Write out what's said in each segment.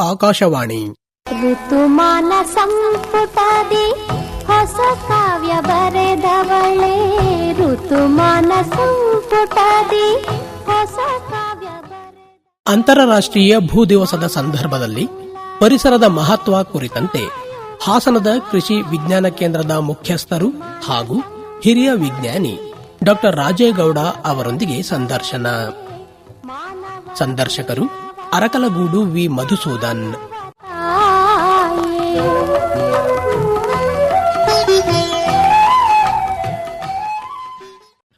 ಆಕಾಶವಾಣಿ. ಋತುಮಾನ ಸಂಪುಟದಿ ಹೊಸ ಕಾವ್ಯ ಬರೆದವಳೆ. ಋತುಮಾನ ಸಂಪುಟದಿ ಹೊಸ ಕಾವ್ಯ ಅಂತಾರಾಷ್ಟ್ರೀಯ ಭೂ ದಿವಸದ ಸಂದರ್ಭದಲ್ಲಿ ಪರಿಸರದ ಮಹತ್ವ ಕುರಿತಂತೆ ಹಾಸನದ ಕೃಷಿ ವಿಜ್ಞಾನ ಕೇಂದ್ರದ ಮುಖ್ಯಸ್ಥರು ಹಾಗೂ ಹಿರಿಯ ವಿಜ್ಞಾನಿ ಡಾಕ್ಟರ್ ರಾಜೇಗೌಡ ಅವರೊಂದಿಗೆ ಸಂದರ್ಶನ. ಸಂದರ್ಶಕರು ಅರಕಲಗೂಡು ವಿ ಮಧುಸೂದನ್.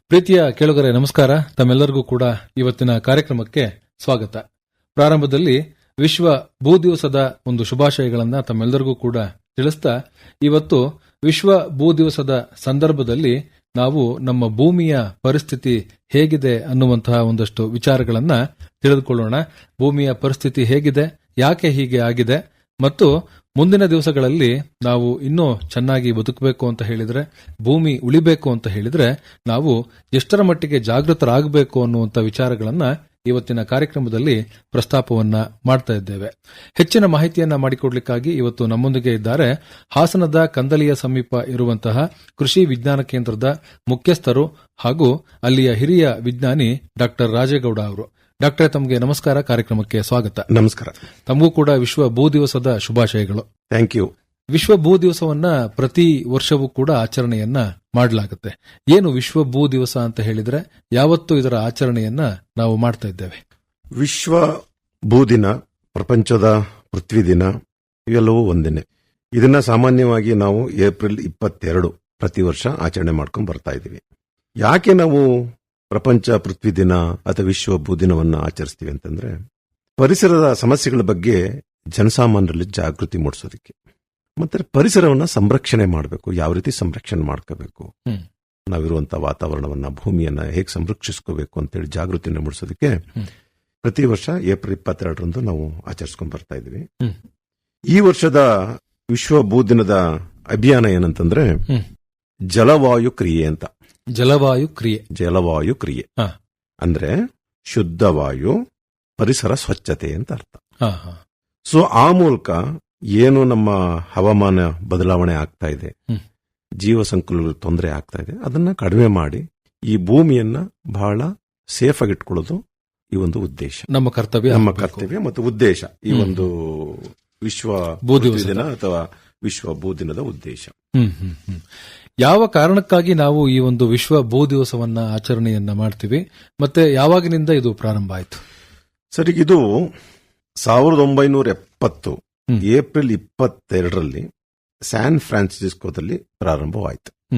ಪ್ರೀತಿಯ ಕೇಳುಗರೆ, ನಮಸ್ಕಾರ. ತಮ್ಮೆಲ್ಲರಿಗೂ ಕೂಡ ಇವತ್ತಿನ ಕಾರ್ಯಕ್ರಮಕ್ಕೆ ಸ್ವಾಗತ. ಪ್ರಾರಂಭದಲ್ಲಿ ವಿಶ್ವ ಭೂ ದಿವಸದ ಒಂದು ಶುಭಾಶಯಗಳನ್ನ ತಮ್ಮೆಲ್ಲರಿಗೂ ಕೂಡ ತಿಳಿಸ್ತಾ, ಇವತ್ತು ವಿಶ್ವ ಭೂ ದಿವಸದ ಸಂದರ್ಭದಲ್ಲಿ ನಾವು ನಮ್ಮ ಭೂಮಿಯ ಪರಿಸ್ಥಿತಿ ಹೇಗಿದೆ ಅನ್ನುವಂತಹ ಒಂದಷ್ಟು ವಿಚಾರಗಳನ್ನ ತಿಳಿದುಕೊಳ್ಳೋಣ. ಭೂಮಿಯ ಪರಿಸ್ಥಿತಿ ಹೇಗಿದೆ, ಯಾಕೆ ಹೀಗೆ ಆಗಿದೆ, ಮತ್ತು ಮುಂದಿನ ದಿವಸಗಳಲ್ಲಿ ನಾವು ಇನ್ನೂ ಚೆನ್ನಾಗಿ ಬದುಕಬೇಕು ಅಂತ ಹೇಳಿದ್ರೆ, ಭೂಮಿ ಉಳಿಬೇಕು ಅಂತ ಹೇಳಿದ್ರೆ ನಾವು ಎಷ್ಟರ ಮಟ್ಟಿಗೆ ಜಾಗೃತರಾಗಬೇಕು ಅನ್ನುವಂಥ ವಿಚಾರಗಳನ್ನ ಇವತ್ತಿನ ಕಾರ್ಯಕ್ರಮದಲ್ಲಿ ಪ್ರಸ್ತಾಪವನ್ನ ಮಾಡ್ತಾ ಇದ್ದೇವೆ. ಹೆಚ್ಚಿನ ಮಾಹಿತಿಯನ್ನ ಮಾಡಿಕೊಡ್ಲಿಕ್ಕಾಗಿ ಇವತ್ತು ನಮ್ಮೊಂದಿಗೆ ಇದ್ದಾರೆ ಹಾಸನದ ಕಂದಲಿಯ ಸಮೀಪ ಇರುವಂತಹ ಕೃಷಿ ವಿಜ್ಞಾನ ಕೇಂದ್ರದ ಮುಖ್ಯಸ್ಥರು ಹಾಗೂ ಅಲ್ಲಿಯ ಹಿರಿಯ ವಿಜ್ಞಾನಿ ಡಾಕ್ಟರ್ ರಾಜೇಗೌಡ ಅವರು. ಡಾಕ್ಟರ್ ತಮಗೆ ನಮಸ್ಕಾರ. ಕಾರ್ಯಕ್ರಮಕ್ಕೆ ಸ್ವಾಗತ. ನಮಸ್ಕಾರ. ತಮಗೂ ಕೂಡ ವಿಶ್ವ ಭೂ ದಿವಸದ ಶುಭಾಶಯಗಳು. ಥ್ಯಾಂಕ್ ಯು ವಿಶ್ವ ಭೂ ದಿವಸವನ್ನ ಪ್ರತಿ ವರ್ಷವೂ ಕೂಡ ಆಚರಣೆಯನ್ನ ಮಾಡಲಾಗುತ್ತೆ. ಏನು ವಿಶ್ವ ಭೂ ದಿವಸ ಅಂತ ಹೇಳಿದ್ರೆ ಯಾವತ್ತೂ ಇದರ ಆಚರಣೆಯನ್ನ ನಾವು ಮಾಡ್ತಾ ಇದ್ದೇವೆ. ವಿಶ್ವ ಭೂ ದಿನ ಪ್ರಪಂಚದ ಪೃಥ್ವಿ ದಿನ ಇವೆಲ್ಲವೂ ಒಂದೇನೆ. ಇದನ್ನ ಸಾಮಾನ್ಯವಾಗಿ ನಾವು ಏಪ್ರಿಲ್ ಇಪ್ಪತ್ತೆರಡು ಪ್ರತಿ ವರ್ಷ ಆಚರಣೆ ಮಾಡ್ಕೊಂಡು ಬರ್ತಾ ಇದ್ದೀವಿ. ಯಾಕೆ ನಾವು ಪ್ರಪಂಚ ಪೃಥ್ವಿ ದಿನ ಅಥವಾ ವಿಶ್ವ ಭೂ ದಿನವನ್ನು ಆಚರಿಸ್ತೀವಿ ಅಂತಂದ್ರೆ ಪರಿಸರದ ಸಮಸ್ಯೆಗಳ ಬಗ್ಗೆ ಜನಸಾಮಾನ್ಯರಲ್ಲಿ ಜಾಗೃತಿ ಮೂಡಿಸೋದಕ್ಕೆ. ಮತ್ತೆ ಪರಿಸರವನ್ನ ಸಂರಕ್ಷಣೆ ಮಾಡಬೇಕು. ಯಾವ ರೀತಿ ಸಂರಕ್ಷಣೆ ಮಾಡ್ಕೋಬೇಕು? ನಾವಿರುವಂತ ನಾವಿರುವಂತಹ ವಾತಾವರಣವನ್ನ ಭೂಮಿಯನ್ನ ಹೇಗೆ ಸಂರಕ್ಷಿಸ್ಕೋಬೇಕು ಅಂತೇಳಿ ಜಾಗೃತಿನ ಮೂಡಿಸೋದಕ್ಕೆ. ಪ್ರತಿ ವರ್ಷ ಏಪ್ರಿಲ್ ಇಪ್ಪತ್ತೆರಡರಂದು ನಾವು ಆಚರಿಸ್ಕೊಂಡ್ ಬರ್ತಾ ಇದೀವಿ. ಈ ವರ್ಷದ ವಿಶ್ವ ಭೂ ದಿನದ ಅಭಿಯಾನ ಏನಂತಂದ್ರೆ ಜಲವಾಯು ಕ್ರಿಯೆ ಅಂತ. ಜಲವಾಯು ಕ್ರಿಯೆ. ಜಲವಾಯು ಕ್ರಿಯೆ. ಅಂದ್ರೆ ಶುದ್ಧವಾಯು ಪರಿಸರ ಸ್ವಚ್ಛತೆ ಅಂತ ಅರ್ಥ. ಸೊ ಆ ಮೂಲಕ ಏನು ನಮ್ಮ ಹವಾಮಾನ ಬದಲಾವಣೆ ಆಗ್ತಾ ಇದೆ. ಜೀವ ಸಂಕುಲಗಳು ತೊಂದರೆ ಆಗ್ತಾ ಇದೆ. ಅದನ್ನ ಕಡಿಮೆ ಮಾಡಿ ಈ ಭೂಮಿಯನ್ನ ಬಹಳ ಸೇಫ್ ಆಗಿ ಇಟ್ಕೊಳ್ಳೋದು ಈ ಒಂದು ಉದ್ದೇಶ. ನಮ್ಮ ಕರ್ತವ್ಯ. ನಮ್ಮ ಕರ್ತವ್ಯ ಮತ್ತು ಉದ್ದೇಶ. ಈ ಒಂದು ವಿಶ್ವ ಭೂ ದಿನ ಅಥವಾ ವಿಶ್ವ ಭೂ ದಿನದ ಉದ್ದೇಶ. ಯಾವ ಕಾರಣಕ್ಕಾಗಿ ನಾವು ಈ ಒಂದು ವಿಶ್ವ ಭೂ ದಿವಸವನ್ನ ಆಚರಣೆಯನ್ನ ಮಾಡ್ತೀವಿ? ಮತ್ತೆ ಯಾವಾಗಿನಿಂದ ಇದು ಪ್ರಾರಂಭ ಆಯಿತು? ಸರಿ ಇದು ಸಾವಿರದ ಒಂಬೈನೂರ ಎಪ್ಪತ್ತು. ಏಪ್ರಿಲ್ ಇಪ್ಪತ್ತೆರಡರಲ್ಲಿ ಸ್ಯಾನ್ ಫ್ರಾನ್ಸಿಸ್ಕೋದಲ್ಲಿ ಪ್ರಾರಂಭವಾಯಿತು.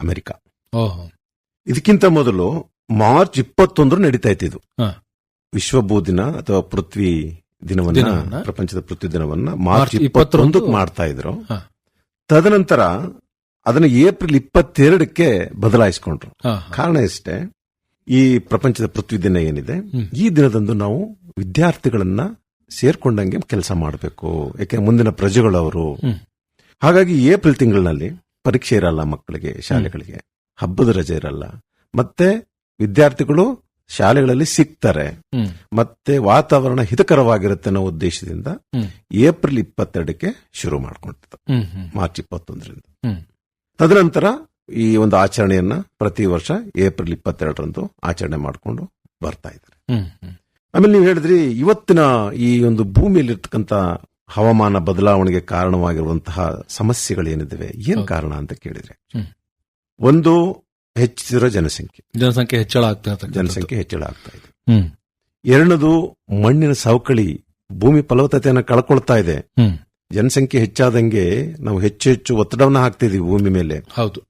ಅಮೆರಿಕ. ಇದಕ್ಕಿಂತ ಮೊದಲು ಮಾರ್ಚ್ ಇಪ್ಪತ್ತೊಂದರ ನಡೀತಾ ಇತ್ತು ಇದು. ವಿಶ್ವಭೂ ವಿಶ್ವ ಭೂ ದಿನ ಅಥವಾ ಪೃಥ್ವಿ ದಿನವನ್ನ? ಪ್ರಪಂಚದ ಪೃಥ್ವಿ ದಿನವನ್ನ ಮಾರ್ಚ್ ಇಪ್ಪತ್ತೊಂದು. ಮಾಡ್ತಾ ಇದ್ರು. ತದನಂತರ ಅದನ್ನ ಏಪ್ರಿಲ್ ಇಪ್ಪತ್ತೆರಡಕ್ಕೆ ಬದಲಾಯಿಸಿಕೊಂಡ್ರು. ಕಾರಣ ಇಷ್ಟೇ ಈ ಪ್ರಪಂಚದ ಪೃಥ್ವಿ ದಿನ ಏನಿದೆ ಈ ದಿನದಂದು ನಾವು ವಿದ್ಯಾರ್ಥಿಗಳನ್ನ ಸೇರ್ಕೊಂಡಂಗೆ ಕೆಲಸ ಮಾಡಬೇಕು. ಯಾಕೆ ಮುಂದಿನ ಪ್ರಜೆಗಳವರು ಹಾಗಾಗಿ ಏಪ್ರಿಲ್ ತಿಂಗಳಿನಲ್ಲಿ ಪರೀಕ್ಷೆ ಇರಲ್ಲ ಮಕ್ಕಳಿಗೆ ಶಾಲೆಗಳಿಗೆ. ಹಬ್ಬದ ರಜೆ ಇರಲ್ಲ. ಮತ್ತೆ ವಿದ್ಯಾರ್ಥಿಗಳು ಶಾಲೆಗಳಲ್ಲಿ ಸಿಗ್ತಾರೆ. ಮತ್ತೆ ವಾತಾವರಣ ಹಿತಕರವಾಗಿರುತ್ತೆ ಅನ್ನೋ ಉದ್ದೇಶದಿಂದ ಏಪ್ರಿಲ್ ಇಪ್ಪತ್ತೆರಡಕ್ಕೆ ಶುರು ಮಾಡ್ಕೊಂಡಿತ್ತು. ಮಾರ್ಚ್ ಇಪ್ಪತ್ತೊಂದರಿಂದ. ತದನಂತರ ಈ ಒಂದು ಆಚರಣೆಯನ್ನ ಪ್ರತಿ ವರ್ಷ ಏಪ್ರಿಲ್ ಇಪ್ಪತ್ತೆರಡರಂದು ಆಚರಣೆ ಮಾಡಿಕೊಂಡು ಬರ್ತಾ ಇದ್ದಾರೆ. ಆಮೇಲೆ ನೀವು ಹೇಳಿದ್ರಿ ಇವತ್ತಿನ ಈ ಒಂದು ಭೂಮಿಯಲ್ಲಿರ್ತಕ್ಕಂಥ ಹವಾಮಾನ ಬದಲಾವಣೆಗೆ ಕಾರಣವಾಗಿರುವಂತಹ ಸಮಸ್ಯೆಗಳೇನಿದ್ದಾವೆ? ಏನ್. ಕಾರಣ ಅಂತ ಕೇಳಿದ್ರೆ ಒಂದು ಹೆಚ್ಚಿರೋ ಜನಸಂಖ್ಯೆ. ಜನಸಂಖ್ಯೆ ಹೆಚ್ಚಳ ಆಗ್ತಾ ಇರ್ತದೆ ಜನಸಂಖ್ಯೆ ಹೆಚ್ಚಳ ಆಗ್ತಾ ಇದೆ. ಎರಡನೇದು ಮಣ್ಣಿನ ಸವಕಳಿ ಭೂಮಿ ಫಲವತ್ತತೆಯನ್ನು ಕಳ್ಕೊಳ್ತಾ ಇದೆ. ಜನಸಂಖ್ಯೆ ಹೆಚ್ಚಾದಂಗೆ ನಾವು ಹೆಚ್ಚು ಹೆಚ್ಚು ಒತ್ತಡವನ್ನ ಹಾಕ್ತಿದೀವಿ ಭೂಮಿ ಮೇಲೆ. ಹೌದು.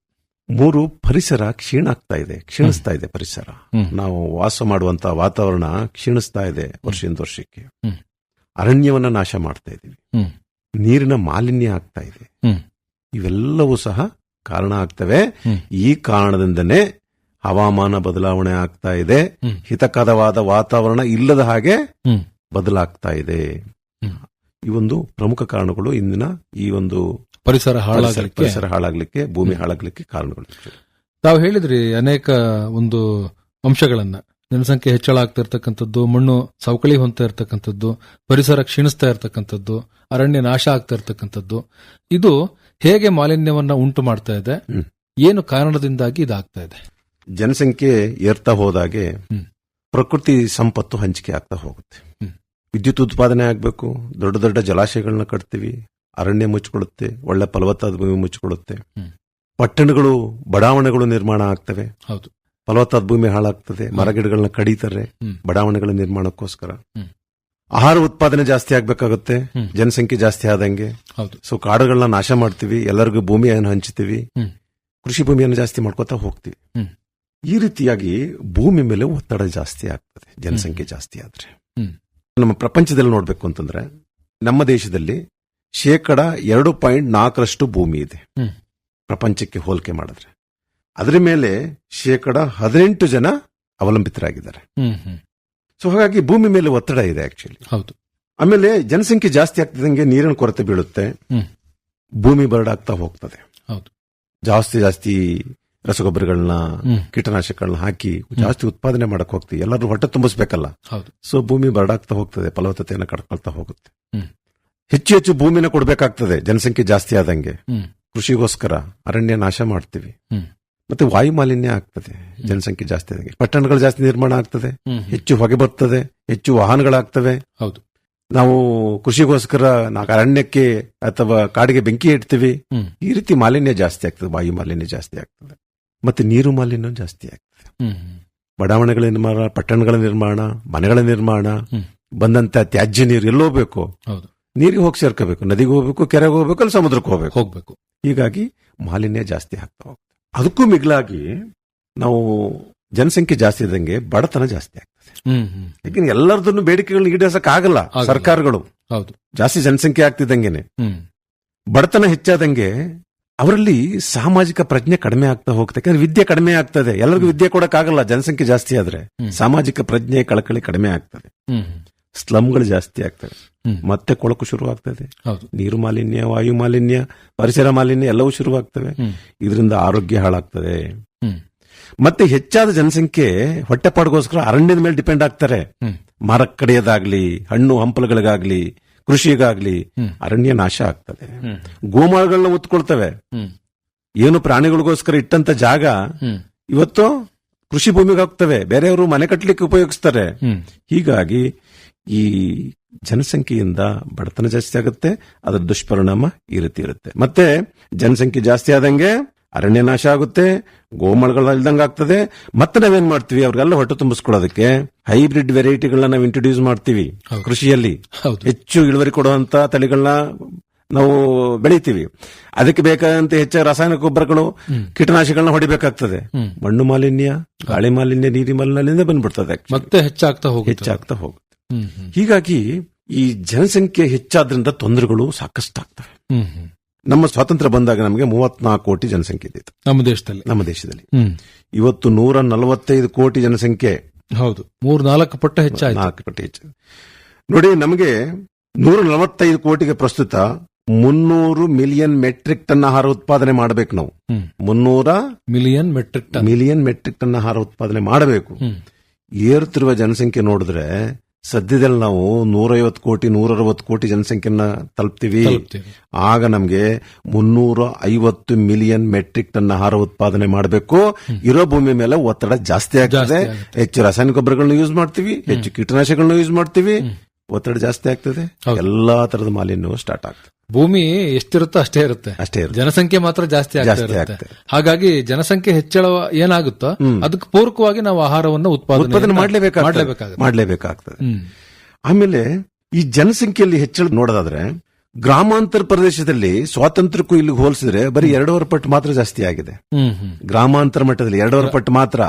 ಮೂರು ಪರಿಸರ ಕ್ಷೀಣಾಗ್ತಾ ಇದೆ ಕ್ಷೀಣಿಸ್ತಾ ಇದೆ ಪರಿಸರ. ನಾವು ವಾಸ ಮಾಡುವಂತ ವಾತಾವರಣ ಕ್ಷೀಣಿಸ್ತಾ ಇದೆ ವರ್ಷದಿಂದ ವರ್ಷಕ್ಕೆ. ಅರಣ್ಯವನ್ನ ನಾಶ ಮಾಡ್ತಾ ಇದ್ದೀವಿ. ನೀರಿನ ಮಾಲಿನ್ಯ ಆಗ್ತಾ ಇದೆ. ಇವೆಲ್ಲವೂ ಸಹ ಕಾರಣ ಆಗ್ತವೆ. ಈ ಕಾರಣದಿಂದನೇ ಹವಾಮಾನ ಬದಲಾವಣೆ ಆಗ್ತಾ ಇದೆ. ಹಿತಕರವಾದ ವಾತಾವರಣ ಇಲ್ಲದ ಹಾಗೆ ಬದಲಾಗ್ತಾ ಇದೆ. ಈ ಒಂದು ಪ್ರಮುಖ ಕಾರಣಗಳು ಇಂದಿನ ಈ ಒಂದು ಪರಿಸರ ಹಾಳಾಗಲಿಕ್ಕೆ ಪರಿಸರ ಹಾಳಾಗ್ಲಿಕ್ಕೆ ಭೂಮಿ ಹಾಳಾಗ್ಲಿಕ್ಕೆ ಕಾರಣಗಳು. ತಾವು ಹೇಳಿದ್ರಿ ಅನೇಕ ಒಂದು ಅಂಶಗಳನ್ನ. ಜನಸಂಖ್ಯೆ ಹೆಚ್ಚಳ ಆಗ್ತಾ ಇರ್ತಕ್ಕಂಥದ್ದು ಮಣ್ಣು ಸವಕಳಿ ಹೊಂತ ಇರ್ತಕ್ಕಂಥದ್ದು ಪರಿಸರ ಕ್ಷೀಣಿಸ್ತಾ ಇರತಕ್ಕಂಥದ್ದು ಅರಣ್ಯ ನಾಶ ಆಗ್ತಾ ಇರತಕ್ಕಂಥದ್ದು. ಇದು ಹೇಗೆ ಮಾಲಿನ್ಯವನ್ನ ಉಂಟು ಮಾಡ್ತಾ ಇದೆ. ಏನು ಕಾರಣದಿಂದಾಗಿ ಇದಾಗ್ತಾ ಇದೆ? ಜನಸಂಖ್ಯೆ ಏರ್ತಾ ಹೋದಾಗೆ ಹ್ಮ್. ಪ್ರಕೃತಿ ಸಂಪತ್ತು ಹಂಚಿಕೆ ಆಗ್ತಾ ಹೋಗುತ್ತೆ. ವಿದ್ಯುತ್ ಉತ್ಪಾದನೆ ಆಗಬೇಕು ದೊಡ್ಡ ದೊಡ್ಡ ಜಲಾಶಯಗಳನ್ನ ಕಟ್ತೀವಿ ಅರಣ್ಯ ಮುಚ್ಚಿಕೊಳ್ಳುತ್ತೆ ಒಳ್ಳೆ ಫಲವತ್ತಾದ ಭೂಮಿ ಮುಚ್ಚಿಕೊಳ್ಳುತ್ತೆ. ಪಟ್ಟಣಗಳು ಬಡಾವಣೆಗಳು ನಿರ್ಮಾಣ ಆಗ್ತವೆ ಹೌದು ಫಲವತ್ತಾದ ಭೂಮಿ ಹಾಳಾಗ್ತದೆ ಮರಗಿಡಗಳನ್ನ ಕಡಿತಾರೆ. ಬಡಾವಣೆಗಳ ನಿರ್ಮಾಣಕ್ಕೋಸ್ಕರ. ಆಹಾರ ಉತ್ಪಾದನೆ ಜಾಸ್ತಿ ಆಗ್ಬೇಕಾಗುತ್ತೆ ಜನಸಂಖ್ಯೆ ಜಾಸ್ತಿ ಆದಂಗೆ ಸೊ ಕಾಡುಗಳನ್ನ ನಾಶ ಮಾಡ್ತೀವಿ ಎಲ್ಲರಿಗೂ ಭೂಮಿಯನ್ನು ಹಂಚ್ತೀವಿ. ಕೃಷಿ ಭೂಮಿಯನ್ನು ಜಾಸ್ತಿ ಮಾಡ್ಕೋತಾ ಹೋಗ್ತೀವಿ. ಈ ರೀತಿಯಾಗಿ ಭೂಮಿ ಮೇಲೆ ಒತ್ತಡ ಜಾಸ್ತಿ ಆಗ್ತದೆ ಜನಸಂಖ್ಯೆ ಜಾಸ್ತಿ ಆದ್ರೆ. ನಮ್ಮ ಪ್ರಪಂಚದಲ್ಲಿ ನೋಡ್ಬೇಕು ಅಂತಂದ್ರೆ ನಮ್ಮ ದೇಶದಲ್ಲಿ ಶೇಕಡ ಎರಡು ಪಾಯಿಂಟ್ ನಾಲ್ಕರಷ್ಟು ಭೂಮಿ ಇದೆ. ಪ್ರಪಂಚಕ್ಕೆ ಹೋಲಿಕೆ ಮಾಡಿದ್ರೆ. ಅದರ ಮೇಲೆ ಶೇಕಡ ಹದಿನೆಂಟು ಜನ ಅವಲಂಬಿತರಾಗಿದ್ದಾರೆ. ಸೊ ಹಾಗಾಗಿ ಭೂಮಿ ಮೇಲೆ ಒತ್ತಡ ಇದೆ ಆಕ್ಚುಲಿ ಹೌದು. ಆಮೇಲೆ ಜನಸಂಖ್ಯೆ ಜಾಸ್ತಿ ಆಗ್ತಿದಂಗೆ ನೀರಿನ ಕೊರತೆ ಬೀಳುತ್ತೆ. ಭೂಮಿ ಬರಡಾಗ್ತಾ ಹೋಗ್ತದೆ. ಹೌದು. ಜಾಸ್ತಿ ಜಾಸ್ತಿ ರಸಗೊಬ್ಬರಗಳನ್ನ. ಕೀಟನಾಶಕಗಳನ್ನ ಹಾಕಿ ಜಾಸ್ತಿ ಉತ್ಪಾದನೆ ಮಾಡಕ್ ಹೋಗ್ತೀವಿ. ಎಲ್ಲರೂ ಹೊಟ್ಟೆ ತುಂಬಿಸ್ಬೇಕಲ್ಲ. ಸೊ ಭೂಮಿ ಬರಡಾಗ್ತಾ ಹೋಗ್ತದೆ. ಫಲವತ್ತತೆಯನ್ನು ಕಡ್ಕೊಳ್ತಾ ಹೋಗುತ್ತೆ. ಹೆಚ್ಚು ಹೆಚ್ಚು ಭೂಮಿನ ಕೊಡಬೇಕಾಗ್ತದೆ. ಜನಸಂಖ್ಯೆ ಜಾಸ್ತಿ ಆದಂಗೆ. ಕೃಷಿಗೋಸ್ಕರ ಅರಣ್ಯ ನಾಶ ಮಾಡ್ತೀವಿ. ಮತ್ತೆ ವಾಯು ಮಾಲಿನ್ಯ ಆಗ್ತದೆ ಜನಸಂಖ್ಯೆ ಜಾಸ್ತಿ ಆದಂಗೆ. ಪಟ್ಟಣಗಳು ಜಾಸ್ತಿ ನಿರ್ಮಾಣ ಆಗ್ತದೆ. ಹೆಚ್ಚು ಹೊಗೆ ಬರ್ತದೆ. ಹೆಚ್ಚು ವಾಹನಗಳಾಗ್ತವೆ. ಹೌದು. ನಾವು ಕೃಷಿಗೋಸ್ಕರ ನಾವು ಅರಣ್ಯಕ್ಕೆ ಅಥವಾ ಕಾಡಿಗೆ ಬೆಂಕಿ ಇಡ್ತೀವಿ. ಈ ರೀತಿ ಮಾಲಿನ್ಯ ಜಾಸ್ತಿ ಆಗ್ತದೆ. ವಾಯು ಮಾಲಿನ್ಯ ಜಾಸ್ತಿ ಆಗ್ತದೆ. ಮತ್ತೆ ನೀರು ಮಾಲಿನ್ಯ ಜಾಸ್ತಿ ಆಗ್ತದೆ. ಬಡಾವಣೆಗಳ ನಿರ್ಮಾಣ ಪಟ್ಟಣಗಳ ನಿರ್ಮಾಣ ಮನೆಗಳ ನಿರ್ಮಾಣ ಬಂದಂತ ತ್ಯಾಜ್ಯ ನೀರು ಎಲ್ಲೋ ಬೇಕು ನೀರಿಗೆ ಹೋಗಿ ಸೇರ್ಕೋಬೇಕು. ನದಿಗೆ ಹೋಗ್ಬೇಕು ಕೆರೆಗೆ ಹೋಗ್ಬೇಕು ಅಲ್ಲಿ ಸಮುದ್ರಕ್ಕೆ ಹೋಗ್ಬೇಕು. ಹೋಗ್ಬೇಕು. ಹೀಗಾಗಿ ಮಾಲಿನ್ಯ ಜಾಸ್ತಿ ಆಗ್ತಾ ಹೋಗ್ತದೆ. ಅದಕ್ಕೂ ಮಿಗಿಲಾಗಿ ನಾವು ಜನಸಂಖ್ಯೆ ಜಾಸ್ತಿ ಇದ್ದಂಗೆ ಬಡತನ ಜಾಸ್ತಿ ಆಗ್ತದೆ. ಯಾಕಂದ್ರೆ ಎಲ್ಲರದನ್ನು ಬೇಡಿಕೆಗಳನ್ನ ಈಡೇರ್ಸಕ್ ಆಗಲ್ಲ. ಸರ್ಕಾರಗಳು. ಹೌದು. ಜಾಸ್ತಿ ಜನಸಂಖ್ಯೆ ಆಗ್ತಿದ್ದಂಗೆನೆ. ಬಡತನ ಹೆಚ್ಚಾದಂಗೆ ಅವರಲ್ಲಿ ಸಾಮಾಜಿಕ ಪ್ರಜ್ಞೆ ಕಡಿಮೆ ಆಗ್ತಾ ಹೋಗ್ತದೆ. ಯಾಕಂದ್ರೆ ವಿದ್ಯೆ ಕಡಿಮೆ ಆಗ್ತದೆ. ಎಲ್ಲರಿಗೂ ವಿದ್ಯೆ ಕೊಡಕ್ಕಾಗಲ್ಲ ಜನಸಂಖ್ಯೆ ಜಾಸ್ತಿ ಆದ್ರೆ. ಸಾಮಾಜಿಕ ಪ್ರಜ್ಞೆ ಕಳಕಳಿ ಕಡಿಮೆ ಆಗ್ತದೆ. ಸ್ಲಮ್ಗಳು ಜಾಸ್ತಿ ಆಗ್ತವೆ. ಮತ್ತೆ ಕೊಳಕು ಶುರು ಆಗ್ತದೆ ಹೌದು. ನೀರು ಮಾಲಿನ್ಯ ವಾಯು ಮಾಲಿನ್ಯ ಪರಿಸರ ಮಾಲಿನ್ಯ ಎಲ್ಲವೂ ಶುರುವಾಗ್ತವೆ. ಇದರಿಂದ ಆರೋಗ್ಯ ಹಾಳಾಗ್ತದೆ. ಮತ್ತೆ ಹೆಚ್ಚಾದ ಜನಸಂಖ್ಯೆ ಹೊಟ್ಟೆಪಾಡಿಗೋಸ್ಕರ ಅರಣ್ಯದ ಮೇಲೆ ಡಿಪೆಂಡ್ ಆಗ್ತಾರೆ. ಮರ ಕಡಿಯೋದಾಗ್ಲಿ ಹಣ್ಣು ಹಂಪಲುಗಳಿಗಾಗ್ಲಿ ಕೃಷಿಗಾಗ್ಲಿ ಅರಣ್ಯ ನಾಶ ಆಗ್ತದೆ. ಗೋಮಾಳಗಳನ್ನ ಉತ್ಕೊಳ್ತವೆ. ಹ್ಮ್. ಏನು ಪ್ರಾಣಿಗಳಿಗೋಸ್ಕರ ಇಟ್ಟಂತ ಜಾಗ ಇವತ್ತು ಕೃಷಿ ಭೂಮಿಗೆ ಹೋಗ್ತವೆ. ಬೇರೆಯವರು ಮನೆ ಕಟ್ಟಲಿಕ್ಕೆ ಉಪಯೋಗಿಸ್ತಾರೆ. ಹೀಗಾಗಿ ಈ ಜನಸಂಖ್ಯೆಯಿಂದ ಬಡತನ ಜಾಸ್ತಿ ಆಗುತ್ತೆ ಅದರ ದುಷ್ಪರಿಣಾಮ ಈ ರೀತಿ ಇರುತ್ತೆ. ಮತ್ತೆ ಜನಸಂಖ್ಯೆ ಜಾಸ್ತಿ ಆದಂಗೆ ಅರಣ್ಯ ನಾಶ ಆಗುತ್ತೆ ಗೋಮಳಗಳ ಇಲ್ದಂಗೆ ಆಗ್ತದೆ. ಮತ್ತೆ ನಾವೇನ್ ಮಾಡ್ತೀವಿ? ಅವ್ರಿಗೆಲ್ಲ ಹೊಟ್ಟೆ ತುಂಬಿಸ್ಕೊಳ್ಳೋದಕ್ಕೆ ಹೈಬ್ರಿಡ್ ವೆರೈಟಿಗಳನ್ನ ನಾವು ಇಂಟ್ರೊಡ್ಯೂಸ್ ಮಾಡ್ತೀವಿ ಕೃಷಿಯಲ್ಲಿ. ಹೆಚ್ಚು ಇಳುವರಿ ಕೊಡುವಂತ ತಳಿಗಳನ್ನ ನಾವು ಬೆಳಿತೀವಿ. ಅದಕ್ಕೆ ಬೇಕಾದಂತ ಹೆಚ್ಚು ರಾಸಾಯನಿಕ ಗೊಬ್ಬರಗಳು ಕೀಟನಾಶಕಗಳನ್ನ ಹೊಡಿಬೇಕಾಗ್ತದೆ. ಮಣ್ಣು ಮಾಲಿನ್ಯ ಗಾಳಿ ಮಾಲಿನ್ಯ ನೀರಿ ಮಾಲಿನ್ಯದಿಂದ ಬಂದ್ಬಿಡ್ತದೆ. ಮತ್ತೆ ಹೆಚ್ಚಾಗ್ತಾ ಹೋಗಿ ಹೆಚ್ಚಾಗ್ತಾ ಹೋಗುತ್ತೆ. ಹೀಗಾಗಿ ಈ ಜನಸಂಖ್ಯೆ ಹೆಚ್ಚಾದ್ರಿಂದ ತೊಂದರೆಗಳು ಸಾಕಷ್ಟು ಆಗ್ತವೆ ನಮ್ಮ ಸ್ವಾತಂತ್ರ್ಯ ಬಂದಾಗ ನಮಗೆ ಮೂವತ್ನಾಲ್ಕು ಕೋಟಿ ಜನಸಂಖ್ಯೆ ಇದ್ದಿತ್ತು. ನಮ್ಮ ದೇಶದಲ್ಲಿ. ನಮ್ಮ ದೇಶದಲ್ಲಿ. ಇವತ್ತು ನೂರ ನಲವತ್ತೈದು ಕೋಟಿ ಜನಸಂಖ್ಯೆ. ಹೌದು. ಮೂರ್ ನಾಲ್ಕು ಪಟ್ಟು ಹೆಚ್ಚಾಯ್ತು. ನಾಲ್ಕು ಪಟ್ಟು ಹೆಚ್ಚು. ನೋಡಿ ನಮಗೆ ನೂರ ನಲವತ್ತೈದು ಕೋಟಿಗೆ ಪ್ರಸ್ತುತ ಮುನ್ನೂರು ಮಿಲಿಯನ್ ಮೆಟ್ರಿಕ್ ಟನ್ ಆಹಾರ ಉತ್ಪಾದನೆ ಮಾಡಬೇಕು ನಾವು. ಮುನ್ನೂರ million metric ton. Million metric ton ಆಹಾರ ಉತ್ಪಾದನೆ ಮಾಡಬೇಕು. ಏರುತ್ತಿರುವ ಜನಸಂಖ್ಯೆ ನೋಡಿದ್ರೆ ಸದ್ಯದಲ್ಲಿ ನಾವು ನೂರೈವತ್ತು ಕೋಟಿ ನೂರ ಅರವತ್ತು ಕೋಟಿ ಜನಸಂಖ್ಯೆನ ತಲುಪ್ತೀವಿ. ಆಗ ನಮಗೆ ಮುನ್ನೂರ ಐವತ್ತು ಮಿಲಿಯನ್ ಮೆಟ್ರಿಕ್ ಟನ್ ಆಹಾರ ಉತ್ಪಾದನೆ ಮಾಡಬೇಕು. ಇರೋ ಭೂಮಿ ಮೇಲೆ ಒತ್ತಡ ಜಾಸ್ತಿ ಆಗ್ತದೆ. ಹೆಚ್ಚು ರಾಸಾಯನಿಕ ಗೊಬ್ಬರಗಳನ್ನ ಯೂಸ್ ಮಾಡ್ತೀವಿ. ಹೆಚ್ಚು ಕೀಟನಾಶಕಗಳನ್ನ ಯೂಸ್ ಮಾಡ್ತೀವಿ. ಒತ್ತಡ ಜಾಸ್ತಿ ಆಗ್ತದೆ. ಎಲ್ಲಾ ತರದ ಮಾಲಿನ್ಯವು ಸ್ಟಾರ್ಟ್ ಆಗ್ತದೆ. ಭೂಮಿ ಎಷ್ಟಿರುತ್ತೋ ಅಷ್ಟೇ ಇರುತ್ತೆ. ಅಷ್ಟೇ ಇರುತ್ತೆ. ಜನಸಂಖ್ಯೆ ಮಾತ್ರ ಜಾಸ್ತಿ ಆಗ್ತಾ ಆಗ್ತದೆ. ಹಾಗಾಗಿ ಜನಸಂಖ್ಯೆ ಹೆಚ್ಚಳ ಏನಾಗುತ್ತೋ ಅದಕ್ಕೆ ಪೂರಕವಾಗಿ ನಾವು ಆಹಾರವನ್ನು ಉತ್ಪಾದನೆ ಮಾಡಲೇಬೇಕಾಗ್ತದೆ. ಮಾಡ್ಲೇಬೇಕಾಗ್ತದೆ. ಆಮೇಲೆ ಈ ಜನಸಂಖ್ಯೆಯಲ್ಲಿ ಹೆಚ್ಚಳ ನೋಡೋದಾದ್ರೆ ಗ್ರಾಮಾಂತರ ಪ್ರದೇಶದಲ್ಲಿ ಸ್ವಾತಂತ್ರ್ಯಕ್ಕೂ ಇಲ್ಲಿ ಹೋಲಿಸಿದ್ರೆ ಬರೀ ಎರಡೂವರೆ ಪಟ್ಟು ಮಾತ್ರ ಜಾಸ್ತಿ ಆಗಿದೆ. ಗ್ರಾಮಾಂತರ ಮಟ್ಟದಲ್ಲಿ ಎರಡೂವರೆ ಪಟ್ಟು ಮಾತ್ರ.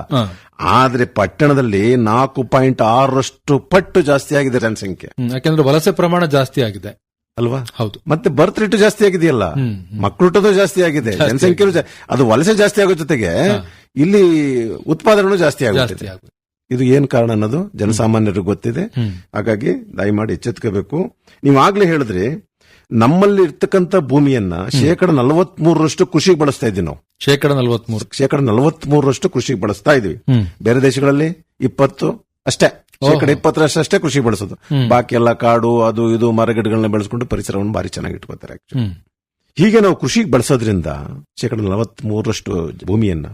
ಆದ್ರೆ ಪಟ್ಟಣದಲ್ಲಿ ನಾಲ್ಕು ಪಾಯಿಂಟ್ ಆರಷ್ಟು ಪಟ್ಟು ಜಾಸ್ತಿ ಆಗಿದೆ ಜನಸಂಖ್ಯೆ. ಯಾಕಂದ್ರೆ ವಲಸೆ ಪ್ರಮಾಣ ಜಾಸ್ತಿ ಆಗಿದೆ. ಅಲ್ವಾ? ಹೌದು. ಮತ್ತೆ ಬರ್ತ್ ರೇಟ್ ಜಾಸ್ತಿ ಆಗಿದೆಯಲ್ಲ? ಹ್ಮ್, ಮಕ್ಕಳು ಜಾಸ್ತಿ ಆಗಿದೆ ಜನಸಂಖ್ಯೆ ಅದು ವಲಸೆ ಜಾಸ್ತಿ ಆಗೋ ಜೊತೆಗೆ ಇಲ್ಲಿ ಉತ್ಪಾದನೆ ಜಾಸ್ತಿ ಆಗುತ್ತೆ ಇದು ಏನ್ ಕಾರಣ ಅನ್ನೋದು ಜನಸಾಮಾನ್ಯರಿಗೆ ಗೊತ್ತಿದೆ. ಹಾಗಾಗಿ ದಯಮಾಡಿ ಎಚ್ಚೆತ್ಕೋಬೇಕು. ನೀವು ಆಗ್ಲೇ ಹೇಳಿದ್ರಿ ನಮ್ಮಲ್ಲಿ ಇರ್ತಕ್ಕಂಥ ಭೂಮಿಯನ್ನ ಶೇಕಡ ನಲವತ್ಮೂರರಷ್ಟು ಕೃಷಿಗೆ ಬಳಸ್ತಾ ಇದ್ದೀವಿ ನಾವು. ಶೇಕಡ ನಲವತ್ಮೂರು. ಶೇಕಡ ನಲವತ್ಮೂರರಷ್ಟು ಕೃಷಿಗೆ ಬಳಸ್ತಾ ಇದೀವಿ ಬೇರೆ ದೇಶಗಳಲ್ಲಿ ಇಪ್ಪತ್ತು ಅಷ್ಟೇ. ಶೇಕಡ ಇಪ್ಪತ್ತರಷ್ಟು ಅಷ್ಟೇ ಕೃಷಿ ಬಳಸೋದು. ಬಾಕಿ ಎಲ್ಲ ಕಾಡು ಅದು ಇದು ಮರಗಿಡಗಳನ್ನ ಬೆಳೆಸ್ಕೊಂಡು ಪರಿಸರವನ್ನು ಬಾರಿ ಚೆನ್ನಾಗಿ ಇಟ್ಕೋತಾರೆ. ಹೀಗೆ ನಾವು ಕೃಷಿಗೆ ಬಳಸೋದ್ರಿಂದ ಶೇಕಡ ನಲವತ್ಮೂರರಷ್ಟು ಭೂಮಿಯನ್ನ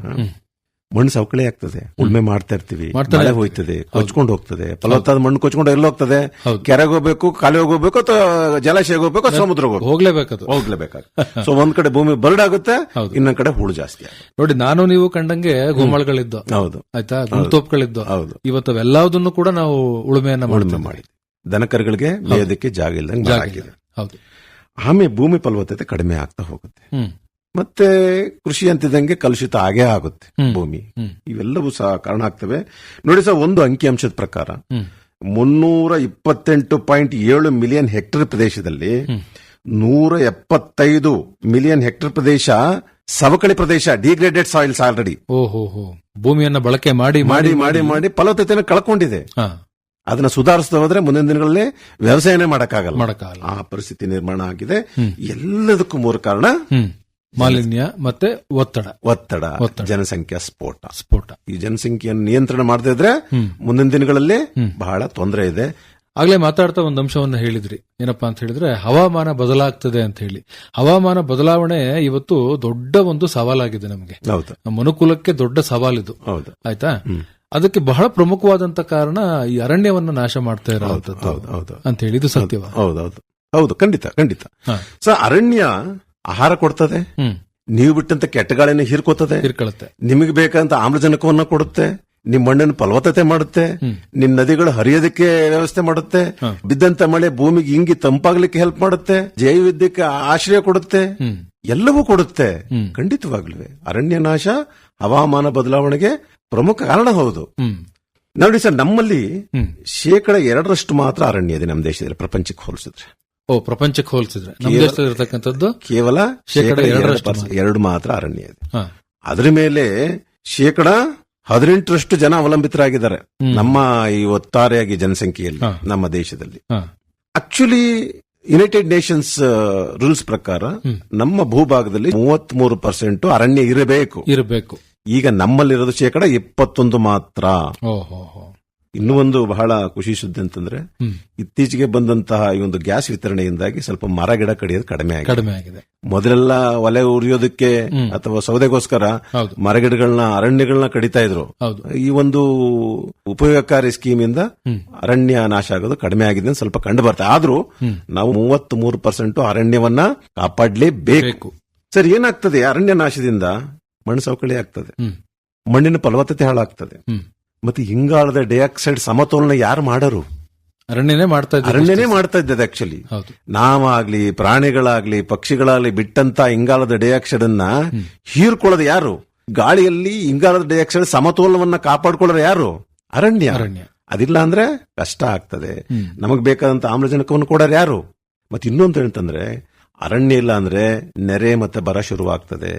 ಮಣ್ಣು ಸವಕಳಿ ಆಗ್ತದೆ. ಉಳ್ಮೆ ಮಾಡ್ತಾ ಇರ್ತೀವಿ. ಮಳೆ. ಹೋಯ್ತದೆ ಕೊಚ್ಕೊಂಡು ಹೋಗ್ತದೆ. ಫಲವತ್ತಾದ ಮಣ್ಣು ಕೊಚ್ಕೊಂಡು ಎಲ್ಲಿ ಹೋಗ್ತದೆ. ಕೆರೆಗೆ ಹೋಗ್ಬೇಕು ಕಾಲಿ ಹೋಗ್ಬೇಕು ಅಥವಾ ಜಲಾಶಯಕ್ಕೆ ಹೋಗ್ಬೇಕು ಅಥವಾ ಸಮುದ್ರಕ್ಕೆ ಹೋಗ್ಬೇಕು? ಹೋಗ್ಲೇಬೇಕದು ಹೋಗ್ಲೇಬೇಕಾಗುತ್ತೆ. ಸೊ ಒಂದ್ ಕಡೆ ಭೂಮಿ ಬರ್ಡ್ ಆಗುತ್ತೆ ಇನ್ನೊಂದ್ ಕಡೆ ಹೂಳು ಜಾಸ್ತಿ ನೋಡಿ ನಾನು ನೀವು ಕಂಡಂಗೆ ಗೋಮಳಗಳಿದ್ದು ಹೌದು. ಆಯ್ತಾ? ಗುಂತೋಪ್ಗಳಿದ್ದು ಹೌದು. ಇವತ್ತು ಅವೆಲ್ಲದನ್ನು ಕೂಡ ನಾವು ಉಳುಮೆಯನ್ನ ಉಳುಮೆ ಮಾಡಿದ್ವಿ. ಮಾಡಿ ದನಕರುಗಳಿಗೆ ಮೇಯೋದಕ್ಕೆ ಜಾಗ ಇಲ್ಲದಂಗೆ ಹೌದು. ಆಮೇಲೆ ಭೂಮಿ ಫಲವತ್ತತೆ ಕಡಿಮೆ ಆಗ್ತಾ ಹೋಗುತ್ತೆ. ಮತ್ತೆ ಕೃಷಿ ಅಂತಿದಂಗೆ ಕಲುಷಿತ ಆಗೇ ಆಗುತ್ತೆ ಭೂಮಿ. ಇವೆಲ್ಲವೂ ಸಹ ಕಾರಣ ಆಗ್ತವೆ. ನೋಡಿ ಸರ್ ಒಂದು ಅಂಕಿಅಂಶದ ಪ್ರಕಾರ ಮುನ್ನೂರ ಇಪ್ಪತ್ತೆಂಟು ಪಾಯಿಂಟ್ ಏಳು ಮಿಲಿಯನ್ ಹೆಕ್ಟೇರ್ ಪ್ರದೇಶದಲ್ಲಿ ನೂರ ಎಪ್ಪತ್ತೈದು ಮಿಲಿಯನ್ ಹೆಕ್ಟೇರ್ ಪ್ರದೇಶ ಸವಕಳಿ ಪ್ರದೇಶ ಡಿಗ್ರೇಡೆಡ್ ಸಾಯಿಲ್ಸ್ ಆಲ್ರೆಡಿ ಭೂಮಿಯನ್ನು ಬಳಕೆ ಮಾಡಿ ಮಾಡಿ ಮಾಡಿ ಮಾಡಿ ಫಲವತ್ತತೆಯನ್ನು ಕಳ್ಕೊಂಡಿದೆ. ಅದನ್ನ ಸುಧಾರಿಸ್ತಾ ಹೋದ್ರೆ ಮುಂದಿನ ದಿನಗಳಲ್ಲಿ ವ್ಯವಸಾಯನೇ ಮಾಡಕ್ಕಾಗಲ್ಲ. ಆ ಪರಿಸ್ಥಿತಿ ನಿರ್ಮಾಣ ಆಗಿದೆ. ಎಲ್ಲದಕ್ಕೂ ಮೂರು ಕಾರಣ. ಮಾಲಿನ್ಯ ಮತ್ತೆ ಒತ್ತಡ. ಒತ್ತಡ. ಜನಸಂಖ್ಯಾ ಸ್ಫೋಟ. ಸ್ಫೋಟ. ಈ ಜನಸಂಖ್ಯೆಯನ್ನು ನಿಯಂತ್ರಣ ಮಾಡದೇ ಇದ್ರೆ ಮುಂದಿನ ದಿನಗಳಲ್ಲಿ ಬಹಳ ತೊಂದರೆ ಇದೆ. ಆಗ್ಲೇ ಮಾತಾಡ್ತಾ ಒಂದು ಅಂಶವನ್ನ ಹೇಳಿದ್ರಿ. ಏನಪ್ಪಾ ಅಂತ ಹೇಳಿದ್ರೆ ಹವಾಮಾನ ಬದಲಾಗ್ತದೆ ಅಂತ ಹೇಳಿ. ಹವಾಮಾನ ಬದಲಾವಣೆ ಇವತ್ತು ದೊಡ್ಡ ಒಂದು ಸವಾಲಾಗಿದೆ ನಮಗೆ. ಹೌದು. ನಮ್ಮ ಅನುಕೂಲಕ್ಕೆ ದೊಡ್ಡ ಸವಾಲಿದು. ಹೌದು. ಆಯ್ತಾ? ಅದಕ್ಕೆ ಬಹಳ ಪ್ರಮುಖವಾದಂತ ಕಾರಣ ಈ ಅರಣ್ಯವನ್ನ ನಾಶ ಮಾಡ್ತಾ ಇರೋದು. ಅಂತ ಹೇಳಿ ಇದು ಸತ್ಯವ. ಹೌದೌದು ಹೌದು. ಖಂಡಿತ ಖಂಡಿತ. ಸರ್ ಸೊ ಅರಣ್ಯ ಆಹಾರ ಕೊಡ್ತದೆ. ನೀವು ಬಿಟ್ಟಂತ ಕೆಟ್ಟ ಗಾಳಿನ ಹೀರ್ಕೋತದೆ. ಹಿರ್ಕೊಳತ್ತೆ. ನಿಮಗೆ ಬೇಕಂತ ಆಮ್ಲಜನಕವನ್ನ ಕೊಡುತ್ತೆ. ನಿಮ್ ಮಣ್ಣನ್ನು ಫಲವತ್ತತೆ ಮಾಡುತ್ತೆ. ನಿಮ್ ನದಿಗಳು ಹರಿಯೋದಕ್ಕೆ ವ್ಯವಸ್ಥೆ ಮಾಡುತ್ತೆ. ಬಿದ್ದಂತ ಮಳೆ ಭೂಮಿಗೆ ಇಂಗಿ ತಂಪಾಗ್ಲಿಕ್ಕೆ ಹೆಲ್ಪ್ ಮಾಡುತ್ತೆ. ಜೈವಿದ್ಯಕ್ಕೆ ಆಶ್ರಯ ಕೊಡುತ್ತೆ. ಎಲ್ಲವೂ ಕೊಡುತ್ತೆ. ಖಂಡಿತವಾಗ್ಲಿವೆ. ಖಂಡಿತವಾಗ್ಲೂ ಅರಣ್ಯ ನಾಶ ಹವಾಮಾನ ಬದಲಾವಣೆಗೆ ಪ್ರಮುಖ ಕಾರಣ ಹೌದು. ನೋಡಿ ಸರ್ ನಮ್ಮಲ್ಲಿ ಶೇಕಡ ಎರಡರಷ್ಟು ಮಾತ್ರ ಅರಣ್ಯ ಇದೆ ನಮ್ಮ ದೇಶದಲ್ಲಿ ಪ್ರಪಂಚಕ್ಕೆ ಹೋಲಿಸಿದ್ರೆ. ಓ ಪ್ರಪಂಚಕ್ಕೆ ಹೋಲಿಸಿದ್ರೆ. ನಮ್ಮ ದೇಶದಲ್ಲಿ ಇರತಕ್ಕಂಥದ್ದು ಕೇವಲ ಶೇಕಡ ಶೇಕಡ ಎರಡು ಎರಡರಷ್ಟು ಎರಡು ಮಾತ್ರ ಅರಣ್ಯ ಇದೆ. ಅದ್ರ ಮೇಲೆ ಶೇಕಡ ಹದಿನೆಂಟರಷ್ಟು ಜನ ಅವಲಂಬಿತರಾಗಿದ್ದಾರೆ. ನಮ್ಮ ಈ ಒತ್ತಾರೆಯಾಗಿ ಜನಸಂಖ್ಯೆಯಲ್ಲಿ ನಮ್ಮ ದೇಶದಲ್ಲಿ. ಆಕ್ಚುಲಿ ಯುನೈಟೆಡ್ ನೇಷನ್ಸ್ ರೂಲ್ಸ್ ಪ್ರಕಾರ ನಮ್ಮ ಭೂಭಾಗದಲ್ಲಿ ಮೂವತ್ತ್ ಮೂರು ಪರ್ಸೆಂಟ್ ಅರಣ್ಯ ಇರಬೇಕು. ಇರಬೇಕು. ಈಗ ನಮ್ಮಲ್ಲಿರೋದು ಶೇಕಡ ಇಪ್ಪತ್ತೊಂದು ಮಾತ್ರ. ಇನ್ನೂ ಒಂದು ಬಹಳ ಖುಷಿ ಸುದ್ದಿ ಅಂತಂದ್ರೆ ಇತ್ತೀಚೆಗೆ ಬಂದಂತಹ ಈ ಒಂದು ಗ್ಯಾಸ್ ವಿತರಣೆಯಿಂದಾಗಿ ಸ್ವಲ್ಪ ಮರ ಗಿಡ ಕಡಿಯೋದು ಕಡಿಮೆ ಆಗಿದೆ. ಕಡಿಮೆ ಆಗಿದೆ. ಮೊದಲೆಲ್ಲ ಒಲೆ ಉರಿಯೋದಕ್ಕೆ ಅಥವಾ ಸೌದೆಗೋಸ್ಕರ ಮರಗಿಡಗಳನ್ನ ಅರಣ್ಯಗಳನ್ನ ಕಡಿತಾ ಇದ್ರು. ಈ ಒಂದು ಉಪಯೋಗಕಾರಿ ಸ್ಕೀಮ್ ಇಂದ ಅರಣ್ಯ ನಾಶ ಆಗೋದು ಕಡಿಮೆ ಆಗಿದೆ ಅಂತ ಸ್ವಲ್ಪ ಕಂಡು ಬರ್ತಾ ಆದ್ರೂ ನಾವು ಮೂವತ್ತ್ ಮೂರು ಪರ್ಸೆಂಟ್ ಅರಣ್ಯವನ್ನ ಕಾಪಾಡಲೇಬೇಕು. ಬೇಕು. ಸರ್ ಏನಾಗ್ತದೆ ಅರಣ್ಯ ನಾಶದಿಂದ ಮಣ್ಣು ಸವಕಳಿ ಆಗ್ತದೆ. ಮಣ್ಣಿನ ಫಲವತ್ತತೆ ಹಾಳಾಗ್ತದೆ. ಮತ್ತೆ ಇಂಗಾಲದ ಡೈಆಕ್ಸೈಡ್ ಸಮತೋಲನ ಯಾರು ಮಾಡರು? ಅರಣ್ಯನೇ ಮಾಡ್ತಾ ಇದ್ದಾರೆ ಅರಣ್ಯನೇ ಮಾಡ್ತಾ ಇದ್ದದ್ದು ಆಕ್ಚುಲಿ ನಾವಾಗ್ಲಿ ಪ್ರಾಣಿಗಳಾಗ್ಲಿ ಪಕ್ಷಿಗಳಾಗ್ಲಿ ಬಿಟ್ಟಂತ ಇಂಗಾಲದ ಡೈಆಕ್ಸೈಡ್ ಅನ್ನ ಹೀರ್ಕೊಳ್ಳೋದು ಯಾರು? ಗಾಳಿಯಲ್ಲಿ ಇಂಗಾಲದ ಡೈಆಕ್ಸೈಡ್ ಸಮತೋಲನವನ್ನ ಕಾಪಾಡ್ಕೊಳ್ಳೋರು ಯಾರು? ಅರಣ್ಯ. ಅರಣ್ಯ. ಅದಿಲ್ಲ ಅಂದ್ರೆ ಕಷ್ಟ ಆಗ್ತದೆ. ನಮಗ್ ಬೇಕಾದಂತ ಆಮ್ಲಜನಕವನ್ನು ಕೊಡೋರು ಯಾರು? ಮತ್ತೆ ಇನ್ನೊಂದು ಹೇಳ್ತಂದ್ರೆ ಅರಣ್ಯ ಇಲ್ಲ ಅಂದ್ರೆ ನೆರೆ ಮತ್ತೆ ಬರ ಶುರುವಾಗ್ತದೆ.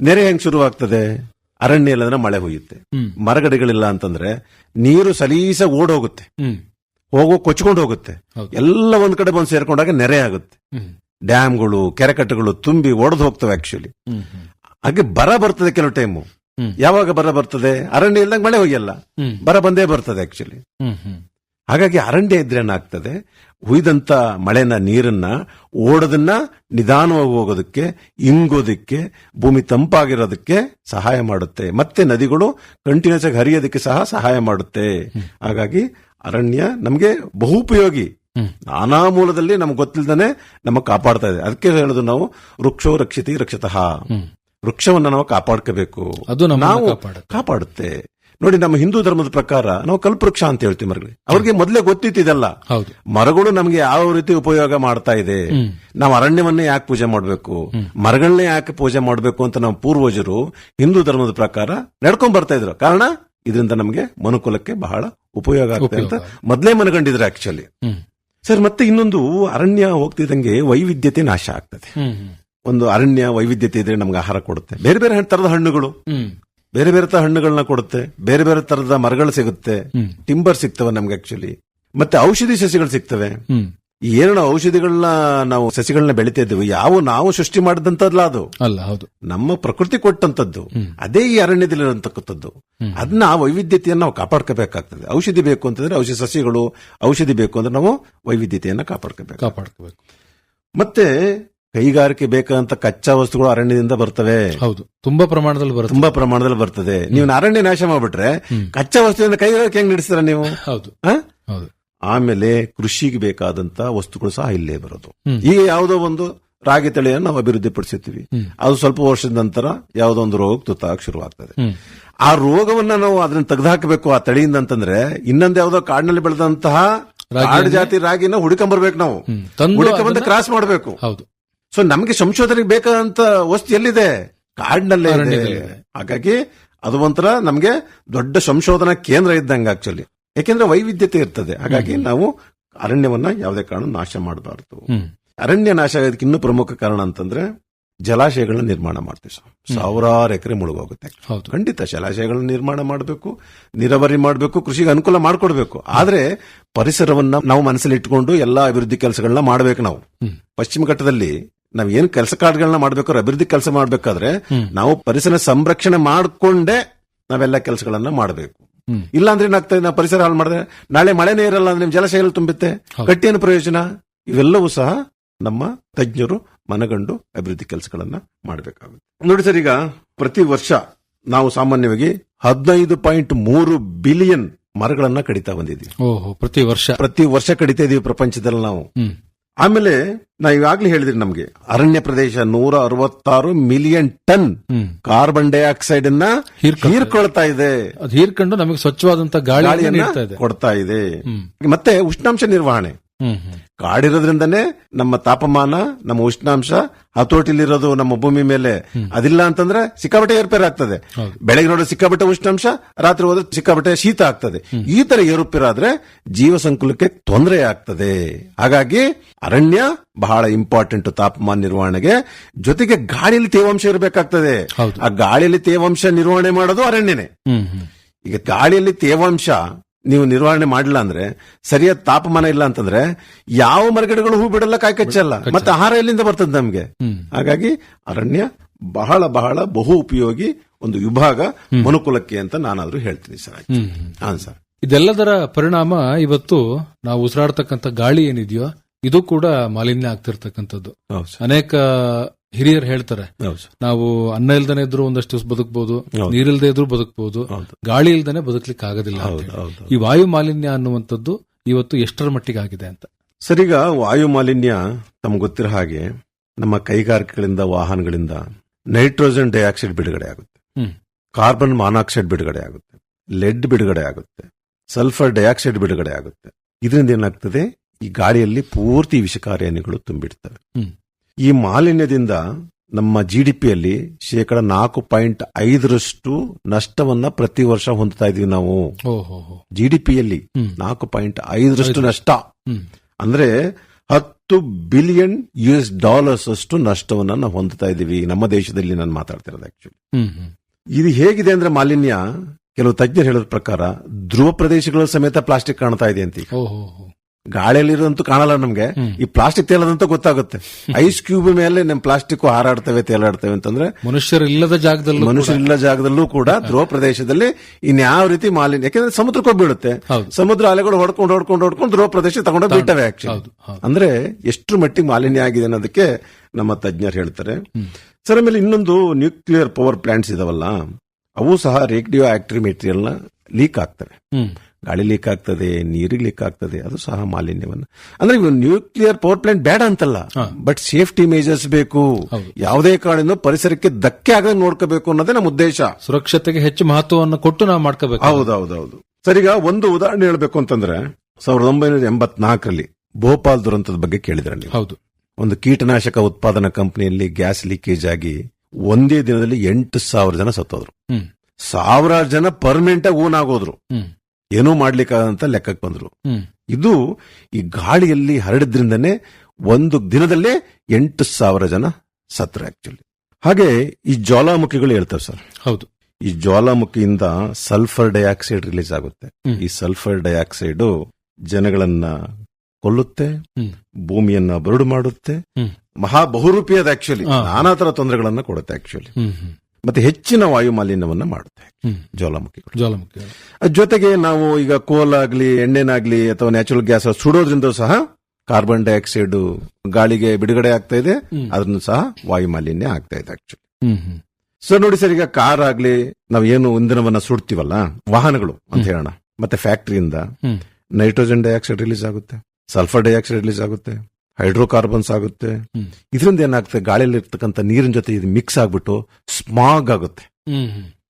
ನೆರೆ ಹೆಂಗ್ ಶುರುವಾಗ್ತದೆ? ಅರಣ್ಯ ಇಲ್ಲ ಅಂದ್ರೆ ಮಳೆ ಹೋಗುತ್ತೆ ಹ್ಮ್. ಮರಗಡೆಗಳಿಲ್ಲ ಅಂತಂದ್ರೆ ನೀರು ಸಲೀಸ ಓಡೋಗುತ್ತೆ. ಹೋಗೋ ಕೊಚ್ಕೊಂಡು ಹೋಗುತ್ತೆ. ಎಲ್ಲ ಒಂದ್ ಕಡೆ ಬಂದು ಸೇರ್ಕೊಂಡಾಗ ನೆರೆ ಆಗುತ್ತೆ. ಡ್ಯಾಮ್ಗಳು ಕೆರೆಕಟ್ಟೆಗಳು ತುಂಬಿ ಒಡೆದು ಹೋಗ್ತವೆ ಆಕ್ಚುಲಿ ಹಾಗೆ ಬರ ಬರ್ತದೆ ಕೆಲವು ಟೈಮು ಯಾವಾಗ ಬರ ಬರ್ತದೆ? ಅರಣ್ಯ ಇಲ್ದಂಗೆ ಮಳೆ ಹೋಗಿಲ್ಲ ಬರ ಬಂದೇ ಬರ್ತದೆ ಆಕ್ಚುಲಿ ಹಾಗಾಗಿ ಅರಣ್ಯ ಇದ್ರೆ ಏನಾಗ್ತದೆ? ಹುಯ್ದಂತ ಮಳೆನ ನೀರನ್ನ ಓಡೋದನ್ನ ನಿಧಾನವಾಗಿ ಹೋಗೋದಕ್ಕೆ ಇಂಗೋದಕ್ಕೆ ಭೂಮಿ ತಂಪಾಗಿರೋದಕ್ಕೆ ಸಹಾಯ ಮಾಡುತ್ತೆ. ಮತ್ತೆ ನದಿಗಳು ಕಂಟಿನ್ಯೂಸ್ ಆಗಿ ಹರಿಯೋದಕ್ಕೆ ಸಹ ಸಹಾಯ ಮಾಡುತ್ತೆ. ಹಾಗಾಗಿ ಅರಣ್ಯ ನಮಗೆ ಬಹುಪಯೋಗಿ ಉಪಯೋಗಿ. ನಾನಾ ಮೂಲದಲ್ಲಿ ನಮ್ಗೆ ಗೊತ್ತಿಲ್ದಾನೆ ನಮಗೆ ಕಾಪಾಡ್ತಾ ಇದೆ. ಅದಕ್ಕೆ ಹೇಳೋದು ನಾವು ವೃಕ್ಷೋ ರಕ್ಷಿತಿ ರಕ್ಷತಃ. ವೃಕ್ಷವನ್ನ ನಾವು ಕಾಪಾಡ್ಕೋಬೇಕು. ಅದು ನಾವು ಕಾಪಾಡುತ್ತೆ. ನೋಡಿ ನಮ್ಮ ಹಿಂದೂ ಧರ್ಮದ ಪ್ರಕಾರ ನಾವು ಕಲ್ಪವೃಕ್ಷ ಅಂತ ಹೇಳ್ತೀವಿ ಮರಗಳಿಗೆ. ಅವ್ರಿಗೆ ಮೊದಲೇ ಗೊತ್ತಿತ್ತು ಇದೆಲ್ಲ ಹೌದು. ಮರಗಳು ನಮಗೆ ಯಾವ ರೀತಿ ಉಪಯೋಗ ಮಾಡ್ತಾ ಇದೆ. ನಾವು ಅರಣ್ಯವನ್ನೇ ಯಾಕೆ ಪೂಜೆ ಮಾಡಬೇಕು? ಮರಗಳನ್ನೇ ಯಾಕೆ ಪೂಜೆ ಮಾಡಬೇಕು ಅಂತ ನಮ್ಮ ಪೂರ್ವಜರು ಹಿಂದೂ ಧರ್ಮದ ಪ್ರಕಾರ ನಡ್ಕೊಂಡ್ ಬರ್ತಾ ಇದ್ರು. ಕಾರಣ ಇದರಿಂದ ನಮಗೆ ಮನುಕುಲಕ್ಕೆ ಬಹಳ ಉಪಯೋಗ ಆಗ್ತದೆ ಅಂತ ಮೊದಲೇ ಮನಗಂಡಿದ್ರೆ ಆಕ್ಚುಲಿ ಸರ್ ಮತ್ತೆ ಇನ್ನೊಂದು ಅರಣ್ಯ ಹೋಗ್ತಿದ್ದಂಗೆ ವೈವಿಧ್ಯತೆ ನಾಶ ಆಗ್ತದೆ. ಒಂದು ಅರಣ್ಯ ವೈವಿಧ್ಯತೆ ಇದ್ರೆ ನಮ್ಗೆ ಆಹಾರ ಕೊಡುತ್ತೆ. ಬೇರೆ ಬೇರೆ ತರದ ಹಣ್ಣುಗಳು. ಬೇರೆ ಬೇರೆ ತರ ಹಣ್ಣುಗಳನ್ನ ಕೊಡುತ್ತೆ ಬೇರೆ ಬೇರೆ ತರದ ಮರಗಳು ಸಿಗುತ್ತೆ. ಟಿಂಬರ್ ಸಿಗ್ತವೆ ನಮ್ಗೆ ಆಕ್ಚುಲಿ ಮತ್ತೆ ಔಷಧಿ ಸಸಿಗಳು ಸಿಗ್ತವೆ. ಏನು ಔಷಧಿಗಳನ್ನ ನಾವು ಸಸಿಗಳನ್ನ ಬೆಳಿತಾ ಇದ್ದೀವಿ ಯಾವ ನಾವು ಸೃಷ್ಟಿ ಮಾಡಿದಂತಲ್ಲ ಅದು. ಅಲ್ಲ ಹೌದು. ನಮ್ಮ ಪ್ರಕೃತಿ ಕೊಟ್ಟಂತದ್ದು ಅದೇ ಈ ಅರಣ್ಯದಲ್ಲಿರುವಂತಕ್ಕಂಥದ್ದು. ಅದನ್ನ ಆ ವೈವಿಧ್ಯತೆಯನ್ನು ನಾವು ಕಾಪಾಡ್ಕೋಬೇಕಾಗ್ತದೆ. ಔಷಧಿ ಬೇಕು ಅಂತಂದ್ರೆ ಔಷಧಿ ಸಸಿಗಳು ಔಷಧಿ ಬೇಕು ಅಂದ್ರೆ ನಾವು ವೈವಿಧ್ಯತೆಯನ್ನ ಕಾಪಾಡ್ಕೋಬೇಕು. ಕಾಪಾಡ್ಕೋಬೇಕು. ಮತ್ತೆ ಕೈಗಾರಿಕೆ ಬೇಕಾದಂತ ಕಚ್ಚಾ ವಸ್ತುಗಳು ಅರಣ್ಯದಿಂದ ಬರ್ತವೆ. ಹೌದು. ತುಂಬಾ ಪ್ರಮಾಣದಲ್ಲಿ ಬರುತ್ತೆ. ತುಂಬಾ ಪ್ರಮಾಣದಲ್ಲಿ ಬರ್ತದೆ. ನೀವು ಅರಣ್ಯ ನಾಶ ಮಾಡ್ಬಿಟ್ರೆ ಕಚ್ಚಾ ವಸ್ತುವಿಂದ ಕೈಗಾರಿಕೆ ಹೆಂಗ್ ನಡೆಸ್ತೀರ ನೀವು? ಹೌದು. ಆಮೇಲೆ ಕೃಷಿಗೆ ಬೇಕಾದಂತ ವಸ್ತುಗಳು ಸಹ ಇಲ್ಲೇ ಬರೋದು. ಈ ಈಗ ಯಾವುದೋ ಒಂದು ರಾಗಿ ತಳಿಯನ್ನು ನಾವು ಅಭಿವೃದ್ಧಿ ಪಡಿಸುತ್ತೀವಿ ಅದು ಸ್ವಲ್ಪ ವರ್ಷದ ನಂತರ ಯಾವುದೋ ಒಂದು ರೋಗ ತುತ್ತಾಗ ಶುರುವಾಗ್ತದೆ. ಆ ರೋಗವನ್ನ ನಾವು ಅದನ್ನ ತೆಗೆದುಹಾಕಬೇಕು ಆ ತಳಿಯಿಂದ ಅಂತಂದ್ರೆ ಇನ್ನೊಂದ್ ಯಾವುದೋ ಕಾಡಿನಲ್ಲಿ ಬೆಳೆದಂತಹ ಕಾಡು ಜಾತಿ ರಾಗಿನ ಹುಡುಕೊಂಬರ್ಬೇಕು ನಾವು. ಹುಡುಕೊಂಬಂದು ಕ್ರಾಸ್ ಮಾಡಬೇಕು. ಹೌದು. ಸೊ ನಮಗೆ ಸಂಶೋಧನೆಗೆ ಬೇಕಾದಂತ ವಸ್ತು ಎಲ್ಲಿದೆ? ಕಾಡಿನಲ್ಲೇ ಹಾಗಾಗಿ ಅದು ಒಂಥರ ನಮಗೆ ದೊಡ್ಡ ಸಂಶೋಧನಾ ಕೇಂದ್ರ ಇದ್ದಂಗೆ ಆಕ್ಚುಲಿ ಯಾಕೆಂದ್ರೆ ವೈವಿಧ್ಯತೆ ಇರ್ತದೆ. ಹಾಗಾಗಿ ನಾವು ಅರಣ್ಯವನ್ನ ಯಾವುದೇ ಕಾರಣ ನಾಶ ಮಾಡಬಾರದು. ಅರಣ್ಯ ನಾಶ ಆಗೋದಕ್ಕೆ ಇನ್ನೂ ಪ್ರಮುಖ ಕಾರಣ ಅಂತಂದ್ರೆ ಜಲಾಶಯಗಳನ್ನ ನಿರ್ಮಾಣ ಮಾಡ್ತೀವಿ ಸರ್. ಸಾವಿರಾರು ಎಕರೆ ಮುಳುಗೋಗುತ್ತೆ. ಖಂಡಿತ ಜಲಾಶಯಗಳನ್ನ ನಿರ್ಮಾಣ ಮಾಡಬೇಕು ನೀರಾವರಿ ಮಾಡಬೇಕು ಕೃಷಿಗೆ ಅನುಕೂಲ ಮಾಡಿಕೊಡ್ಬೇಕು. ಆದ್ರೆ ಪರಿಸರವನ್ನ ನಾವು ಮನಸ್ಸಲ್ಲಿ ಇಟ್ಕೊಂಡು ಎಲ್ಲಾ ಅಭಿವೃದ್ಧಿ ಕೆಲಸಗಳನ್ನ ಮಾಡಬೇಕು ನಾವು. ಪಶ್ಚಿಮ ಘಟ್ಟದಲ್ಲಿ ನಾವ್ ಏನ್ ಕೆಲಸ ಕಾರ್ಡ್ಗಳನ್ನ ಮಾಡ್ಬೇಕಾದ್ರೆ ಅಭಿವೃದ್ಧಿ ಕೆಲಸ ಮಾಡ್ಬೇಕಾದ್ರೆ ನಾವು ಪರಿಸರ ಸಂರಕ್ಷಣೆ ಮಾಡಿಕೊಂಡೇ ನಾವೆಲ್ಲ ಕೆಲಸಗಳನ್ನ ಮಾಡಬೇಕು. ಇಲ್ಲ ಇಲ್ಲಾಂದ್ರೆ ಏನಾಗ್ತದೆ ನಾವು ಪರಿಸರ ಹಾಳು ಮಾಡಿದ್ರೆ ನಾಳೆ ಮಳೆನೇ ಇರಲ್ಲ ಅಂದ್ರೆ ನಿಮ್ ಜಲಾಶಯಗಳು ತುಂಬುತ್ತೆ. ಗಟ್ಟಿಯನ್ನು ಕಟ್ಟಿನ ಪ್ರಯೋಜನ? ಇವೆಲ್ಲವೂ ಸಹ ನಮ್ಮ ತಜ್ಞರು ಮನಗಂಡು ಅಭಿವೃದ್ಧಿ ಕೆಲಸಗಳನ್ನ ಮಾಡಬೇಕಾಗುತ್ತೆ. ನೋಡಿ ಸರ್ ಈಗ ಪ್ರತಿ ವರ್ಷ ನಾವು ಸಾಮಾನ್ಯವಾಗಿ ಹದಿನೈದು ಪಾಯಿಂಟ್ ಮೂರು ಬಿಲಿಯನ್ ಮರಗಳನ್ನ ಕಡಿತಾ ಬಂದಿದ್ದೀವಿ. ಪ್ರತಿ ವರ್ಷ. ಪ್ರತಿ ವರ್ಷ ಕಡಿತಾ ಇದೀವಿ ಪ್ರಪಂಚದಲ್ಲಿ ನಾವು. ಆಮೇಲೆ ನಾ ಈಗಾಗ್ಲೇ ಹೇಳಿದ್ರಿ ನಮ್ಗೆ ಅರಣ್ಯ ಪ್ರದೇಶ ನೂರ ಅರವತ್ತಾರು ಮಿಲಿಯನ್ ಟನ್ ಕಾರ್ಬನ್ ಡೈಆಕ್ಸೈಡ್ ಅನ್ನ ಹೀರ್ಕೊಳ್ತಾ ಇದೆ. ಅದು ಹೀರ್ಕೊಂಡು ನಮಗೆ ಸ್ವಚ್ಛವಾದಂತ ಗಾಳಿ ಕೊಡ್ತಾ ಇದೆ. ಮತ್ತೆ ಉಷ್ಣಾಂಶ ನಿರ್ವಹಣೆ. ಕಾಡಿರೋದ್ರಿಂದನೇ ನಮ್ಮ ತಾಪಮಾನ ನಮ್ಮ ಉಷ್ಣಾಂಶ ಹತೋಟಿಲಿರೋದು ನಮ್ಮ ಭೂಮಿ ಮೇಲೆ ಅದಿಲ್ಲ ಅಂತಂದ್ರೆ ಸಿಕ್ಕಾಪಟ್ಟೆ ಏರ್ಪೇರ್ ಆಗ್ತದೆ. ಬೆಳಗ್ಗೆ ನೋಡಿದ್ರೆ ಸಿಕ್ಕಾಪಟ್ಟೆ ಉಷ್ಣಾಂಶ ರಾತ್ರಿ ಹೋದ್ರೆ ಸಿಕ್ಕಾಪಟ್ಟೆ ಶೀತ ಆಗ್ತದೆ. ಈ ತರ ಏರುಪೇರಾದ್ರೆ ಜೀವ ಸಂಕುಲಕ್ಕೆ ತೊಂದರೆ ಆಗ್ತದೆ. ಹಾಗಾಗಿ ಅರಣ್ಯ ಬಹಳ ಇಂಪಾರ್ಟೆಂಟ್ ತಾಪಮಾನ ನಿರ್ವಹಣೆಗೆ. ಜೊತೆಗೆ ಗಾಳಿಯಲ್ಲಿ ತೇವಾಂಶ ಇರಬೇಕಾಗ್ತದೆ. ಆ ಗಾಳಿಯಲ್ಲಿ ತೇವಾಂಶ ನಿರ್ವಹಣೆ ಮಾಡೋದು ಅರಣ್ಯನೇ. ಈಗ ಗಾಳಿಯಲ್ಲಿ ತೇವಾಂಶ ನೀವು ನಿರ್ವಹಣೆ ಮಾಡಿಲ್ಲ ಅಂದ್ರೆ ಸರಿಯಾದ ತಾಪಮಾನ ಇಲ್ಲ ಅಂತಂದ್ರೆ ಯಾವ ಮರಗಿಡಗಳು ಹೂ ಬಿಡಲ್ಲ ಕಾಯಿ ಕಚ್ಚಲ್ಲ. ಮತ್ತೆ ಆಹಾರ ಎಲ್ಲಿಂದ ಬರ್ತದೆ ನಮ್ಗೆ? ಹಾಗಾಗಿ ಅರಣ್ಯ ಬಹಳ ಬಹಳ ಬಹು ಉಪಯೋಗಿ ಒಂದು ವಿಭಾಗ ಮನುಕುಲಕ್ಕೆ ಅಂತ ನಾನಾದ್ರೂ ಹೇಳ್ತೀನಿ ಸರ್. ಹಾ ಸರ್. ಇದೆಲ್ಲದರ ಪರಿಣಾಮ ಇವತ್ತು ನಾವು ಉಸಿರಾಡ್ತಕ್ಕಂಥ ಗಾಳಿ ಏನಿದೆಯೋ ಇದು ಕೂಡ ಮಾಲಿನ್ಯ ಆಗ್ತಿರ್ತಕ್ಕಂಥದ್ದು. ಅನೇಕ ಹಿರಿಯರು ಹೇಳ್ತಾರೆ ನಾವು ಅನ್ನ ಇಲ್ದನೆ ಇದ್ರು ಒಂದಷ್ಟು ದಿವಸ ಬದುಕಬಹುದು ಹೌದು. ನೀರಿಲ್ದೇ ಇದ್ರು ಬದುಕಬಹುದು ಹೌದು. ಗಾಳಿ ಇಲ್ದನೆ ಬದುಕಲಿಕ್ಕೆ ಆಗೋದಿಲ್ಲ ಈ ವಾಯು ಮಾಲಿನ್ಯ ಅನ್ನುವಂಥದ್ದು ಇವತ್ತು ಎಷ್ಟರ ಮಟ್ಟಿಗೆ ಆಗಿದೆ ಅಂತ. ಸರಿಗ ವಾಯು ಮಾಲಿನ್ಯ ತಮ್ಗೆ ಗೊತ್ತಿರೋ ಹಾಗೆ ನಮ್ಮ ಕೈಗಾರಿಕೆಗಳಿಂದ ವಾಹನಗಳಿಂದ ನೈಟ್ರೋಜನ್ ಡೈಆಕ್ಸೈಡ್ ಬಿಡುಗಡೆ ಆಗುತ್ತೆ. ಕಾರ್ಬನ್ ಮಾನಾಕ್ಸೈಡ್ ಬಿಡುಗಡೆ ಆಗುತ್ತೆ. ಲೆಡ್ ಬಿಡುಗಡೆ ಆಗುತ್ತೆ. ಸಲ್ಫರ್ ಡೈಆಕ್ಸೈಡ್ ಬಿಡುಗಡೆ ಆಗುತ್ತೆ. ಇದರಿಂದ ಏನಾಗ್ತದೆ? ಈ ಗಾಳಿಯಲ್ಲಿ ಪೂರ್ತಿ ವಿಷಕಾರಿ ಅನಿಗಳು ತುಂಬಿಡ್ತವೆ. ಈ ಮಾಲಿನ್ಯದಿಂದ ನಮ್ಮ ಜಿಡಿಪಿಯಲ್ಲಿ ಶೇಕಡ ನಾಲ್ಕು ಪಾಯಿಂಟ್ ಐದರಷ್ಟು ನಷ್ಟವನ್ನ ಪ್ರತಿ ವರ್ಷ ಹೊಂದ್ತಾ ಇದೀವಿ ನಾವು. ಓಹೋ ಡಿ. ನಾಲ್ಕು ಪಾಯಿಂಟ್ ಐದರಷ್ಟು ನಷ್ಟ. ಅಂದ್ರೆ ಹತ್ತು ಬಿಲಿಯನ್ ಯು ಎಸ್ ಡಾಲರ್ಸ್ ಅಷ್ಟು ನಷ್ಟವನ್ನ ನಾವು ಹೊಂದುತ್ತಾ ಇದೀವಿ. ನಮ್ಮ ದೇಶದಲ್ಲಿ ನಾನು ಮಾತಾಡ್ತಿರೋದು ಆಕ್ಚುಲಿ ಇದು ಹೇಗಿದೆ ಅಂದ್ರೆ ಮಾಲಿನ್ಯ? ಕೆಲವು ತಜ್ಞರು ಹೇಳೋದ್ರ ಪ್ರಕಾರ ಧ್ರುವ ಪ್ರದೇಶಗಳ ಸಮೇತ ಪ್ಲಾಸ್ಟಿಕ್ ಕಾಣ್ತಾ ಇದೆ ಅಂತ ಗಾಳಿಯಲ್ಲಿರೋದಂತೂ ಕಾಣಲ್ಲ ನಮ್ಗೆ. ಈ ಪ್ಲಾಸ್ಟಿಕ್ ತೇಲದಂತ ಗೊತ್ತಾಗುತ್ತೆ. ಐಸ್ ಕ್ಯೂಬ್ ಮೇಲೆ ನಮ್ ಪ್ಲಾಸ್ಟಿಕ್ ಹಾರಾಡ್ತವೆ ತೇಲಾಡ್ತವೆ ಅಂತಂದ್ರೆ ಮನುಷ್ಯರಿಲ್ಲದ ಇಲ್ಲದ ಜಾಗದಲ್ಲೂ ಮನುಷ್ಯರಿಲ್ಲ ಜಾಗದಲ್ಲೂ ಕೂಡ ಧ್ರುವ ಪ್ರದೇಶದಲ್ಲಿ ಇನ್ಯಾವ ರೀತಿ ಮಾಲಿನ್ಯ ಯಾಕಂದ್ರೆ ಸಮುದ್ರಕ್ಕೆ ಬೀಳುತ್ತೆ ಸಮುದ್ರ ಅಲೆಗಳು ಹೊಡ್ಕೊಂಡು ಹೊಡ್ಕೊಂಡು ಹೊಡ್ಕೊಂಡು ಧ್ರುವ ಪ್ರದೇಶ ತಗೊಂಡು ಬಿಟ್ಟವೆ ಆಕ್ಚುಲಿ ಅಂದ್ರೆ ಎಷ್ಟು ಮಟ್ಟಿಗೆ ಮಾಲಿನ್ಯ ಆಗಿದೆ ಅನ್ನೋದಕ್ಕೆ ನಮ್ಮ ತಜ್ಞರು ಹೇಳ್ತಾರೆ. ಸರ್ ಆಮೇಲೆ ಇನ್ನೊಂದು ನ್ಯೂಕ್ಲಿಯರ್ ಪವರ್ ಪ್ಲಾಂಟ್ಸ್ ಇದಾವಲ್ಲ ಅವು ಸಹ ರೇಡಿಯೋ ಆಕ್ಟಿವ್ ಮೆಟೀರಿಯಲ್ನ ಲೀಕ್ ಆಗ್ತವೆ. ಗಾಳಿ ಲೀಕ್ ಆಗ್ತದೆ ನೀರಿಗೆ ಲೀಕ್ ಆಗ್ತದೆ ಅದು ಸಹ ಮಾಲಿನ್ಯವನ್ನ. ಅಂದ್ರೆ ನ್ಯೂಕ್ಲಿಯರ್ ಪವರ್ ಪ್ಲಾಂಟ್ ಬೇಡ ಅಂತಲ್ಲ ಬಟ್ ಸೇಫ್ಟಿ ಮೇಜರ್ಸ್ ಬೇಕು. ಯಾವುದೇ ಕಾರಣದಿಂದ ಪರಿಸರಕ್ಕೆ ಧಕ್ಕೆ ಆಗದಂಗೆ ನೋಡ್ಕೋಬೇಕು ಅನ್ನೋದೇ ನಮ್ಮ ಉದ್ದೇಶ. ಸುರಕ್ಷತೆಗೆ ಹೆಚ್ಚು ಮಹತ್ವವನ್ನು ಕೊಟ್ಟು ನಾವು ಮಾಡ್ಕೋಬೇಕು. ಹೌದೌದೌದು ಸರಿಗ ಒಂದು ಉದಾಹರಣೆ ಹೇಳ್ಬೇಕು ಅಂತಂದ್ರೆ ಸಾವಿರದ ಒಂಬೈನೂರ ಎಂಬತ್ನಾಲ್ಕರಲ್ಲಿ ಭೋಪಾಲ್ ದುರಂತದ ಬಗ್ಗೆ ಕೇಳಿದ್ರೆ ನೀವು? ಹೌದು. ಒಂದು ಕೀಟನಾಶಕ ಉತ್ಪಾದನಾ ಕಂಪನಿಯಲ್ಲಿ ಗ್ಯಾಸ್ ಲೀಕೇಜ್ ಆಗಿ ಒಂದೇ ದಿನದಲ್ಲಿ ಎಂಟು ಸಾವಿರ ಜನ ಸತ್ತೋದ್ರು. ಸಾವಿರಾರು ಜನ ಪರ್ಮನೆಂಟ್ ಆಗಿ ಓನ್ ಆಗೋದ್ರು ಏನೂ ಮಾಡ್ಲಿಕ್ಕಾದಂತ ಲೆಕ್ಕಕ್ಕೆ ಬಂದ್ರು. ಇದು ಈ ಗಾಳಿಯಲ್ಲಿ ಹರಡಿದ್ರಿಂದನೇ ಒಂದು ದಿನದಲ್ಲೇ ಎಂಟು ಸಾವಿರ ಜನ ಸತ್ರ ಆಕ್ಚುಲಿ ಹಾಗೆ ಈ ಜ್ವಾಲಾಮುಖಿಗಳು ಹೇಳ್ತವೆ ಸರ್. ಹೌದು. ಈ ಜ್ವಾಲಾಮುಖಿಯಿಂದ ಸಲ್ಫರ್ ಡೈಆಕ್ಸೈಡ್ ರಿಲೀಸ್ ಆಗುತ್ತೆ. ಈ ಸಲ್ಫರ್ ಡೈಆಕ್ಸೈಡ್ ಜನಗಳನ್ನ ಕೊಲ್ಲುತ್ತೆ. ಭೂಮಿಯನ್ನ ಬರಡು ಮಾಡುತ್ತೆ. ಮಹಾ ಬಹುರೂಪಿಯಾದ ಆಕ್ಚುಲಿ. ನಾನಾ ತರ ತೊಂದರೆಗಳನ್ನ ಕೊಡುತ್ತೆ ಆಕ್ಚುಲಿ ಮತ್ತೆ ಹೆಚ್ಚಿನ ವಾಯು ಮಾಲಿನ್ಯವನ್ನ ಮಾಡುತ್ತೆ. ಜ್ವಾಲಾಮುಖಿ ಜ್ವಾಲಾಮುಖಿಗಳು. ಜ್ವಾಲಾಮುಖಿ ಜೊತೆಗೆ ನಾವು ಈಗ ಕೋಲ್ ಆಗ್ಲಿ ಎಣ್ಣೆನಾಗ್ಲಿ ಅಥವಾ ನ್ಯಾಚುರಲ್ ಗ್ಯಾಸ್ ಸುಡೋದ್ರಿಂದ ಸಹ ಕಾರ್ಬನ್ ಡೈಆಕ್ಸೈಡ್ ಗಾಳಿಗೆ ಬಿಡುಗಡೆ ಆಗ್ತಾ ಇದೆ. ಅದನ್ನು ಸಹ ವಾಯು ಮಾಲಿನ್ಯ ಆಗ್ತಾ ಇದೆ ಆಕ್ಚುಲಿ ಸರ್ ನೋಡಿ ಸರ್ ಈಗ ಕಾರ್ ಆಗ್ಲಿ ನಾವು ಏನು ಇಂಧನವನ್ನ ಸುಡ್ತೀವಲ್ಲ ವಾಹನಗಳು ಅಂತ ಹೇಳೋಣ. ಮತ್ತೆ ಫ್ಯಾಕ್ಟರಿಯಿಂದ. ನೈಟ್ರೋಜನ್ ಡೈಆಕ್ಸೈಡ್ ರಿಲೀಸ್ ಆಗುತ್ತೆ ಸಲ್ಫರ್ ಡೈಆಕ್ಸೈಡ್ ರಿಲೀಸ್ ಆಗುತ್ತೆ. ಹೈಡ್ರೋಕಾರ್ಬನ್ಸ್ ಆಗುತ್ತೆ. ಇದರಿಂದ ಏನಾಗುತ್ತೆ? ಗಾಳಿಯಲ್ಲಿ ಇರ್ತಕ್ಕಂಥ ನೀರಿನ ಜೊತೆ ಇದು ಮಿಕ್ಸ್ ಆಗ್ಬಿಟ್ಟು ಸ್ಮಾಗ್ ಆಗುತ್ತೆ.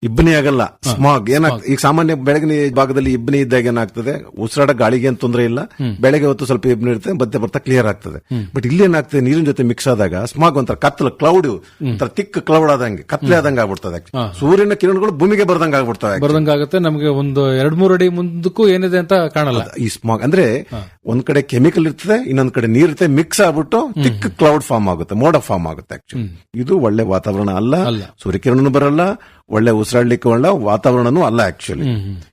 ಇಬ್ಬನಿ ಆಗಲ್ಲ ಸ್ಮಾಗ್ ಏನಾಗ್ತದೆ ಈಗ ಸಾಮಾನ್ಯ ಬೆಳಗಿನ ಭಾಗದಲ್ಲಿ ಇಬ್ಬನಿ ಇದ್ದಾಗ ಏನಾಗ್ತದೆ? ಉಸಿರಾಡ ಗಾಳಿಗೆ ಏನು ತೊಂದರೆ ಇಲ್ಲ. ಬೆಳಗ್ಗೆ ಹೊತ್ತು ಸ್ವಲ್ಪ ಇಬ್ಬನಿ ಇರುತ್ತೆ ಮತ್ತೆ ಬರ್ತಾ ಕ್ಲಿಯರ್ ಆಗ್ತದೆ. ಬಟ್ ಇಲ್ಲಿ ಏನಾಗ್ತದೆ? ನೀರಿನ ಜೊತೆ ಮಿಕ್ಸ್ ಆದಾಗ ಸ್ಮಾಗ್ ಒಂಥರ ಕತ್ತಲು ಕ್ಲೌಡ್ ಒಂಥರ ತಿಕ್ ಕ್ಲೌಡ್ ಆದಂಗೆ ಕತ್ಲೆ ಆದಂಗೆ ಆಗ್ಬಿಡ್ತದೆ. ಸೂರ್ಯನ ಕಿರಣಗಳು ಭೂಮಿಗೆ ಬರ್ದಂಗೆ ಆಗ್ಬಿಡ್ತವೆ ಆಗುತ್ತೆ ನಮಗೆ ಒಂದು ಎರಡ್ ಮೂರ್ ಅಡಿ ಮುಂದಕ್ಕೂ ಏನಿದೆ ಅಂತ ಕಾಣಲ್ಲ. ಈ ಸ್ಮಾಗ್ ಅಂದ್ರೆ ಒಂದ್ ಕಡೆ ಕೆಮಿಕಲ್ ಇರ್ತದೆ ಇನ್ನೊಂದ್ ಕಡೆ ನೀರ್ ಇರ್ತದೆ ಮಿಕ್ಸ್ ಆಗ್ಬಿಟ್ಟು ತಿಕ್ ಕ್ಲೌಡ್ ಫಾರ್ಮ್ ಆಗುತ್ತೆ ಮೋಡ ಫಾರ್ಮ್ ಆಗುತ್ತೆ ಆಕ್ಚುಲಿ ಇದು ಒಳ್ಳೆ ವಾತಾವರಣ ಅಲ್ಲ ಸೂರ್ಯಕಿರಣ ಬರಲ್ಲ ಒಳ್ಳೆ ಉಸಿರಾಡ್ಲಿಕ್ಕೆ ಒಳ್ಳೆ ವಾತಾವರಣನೂ ಅಲ್ಲ ಆಕ್ಚುಲಿ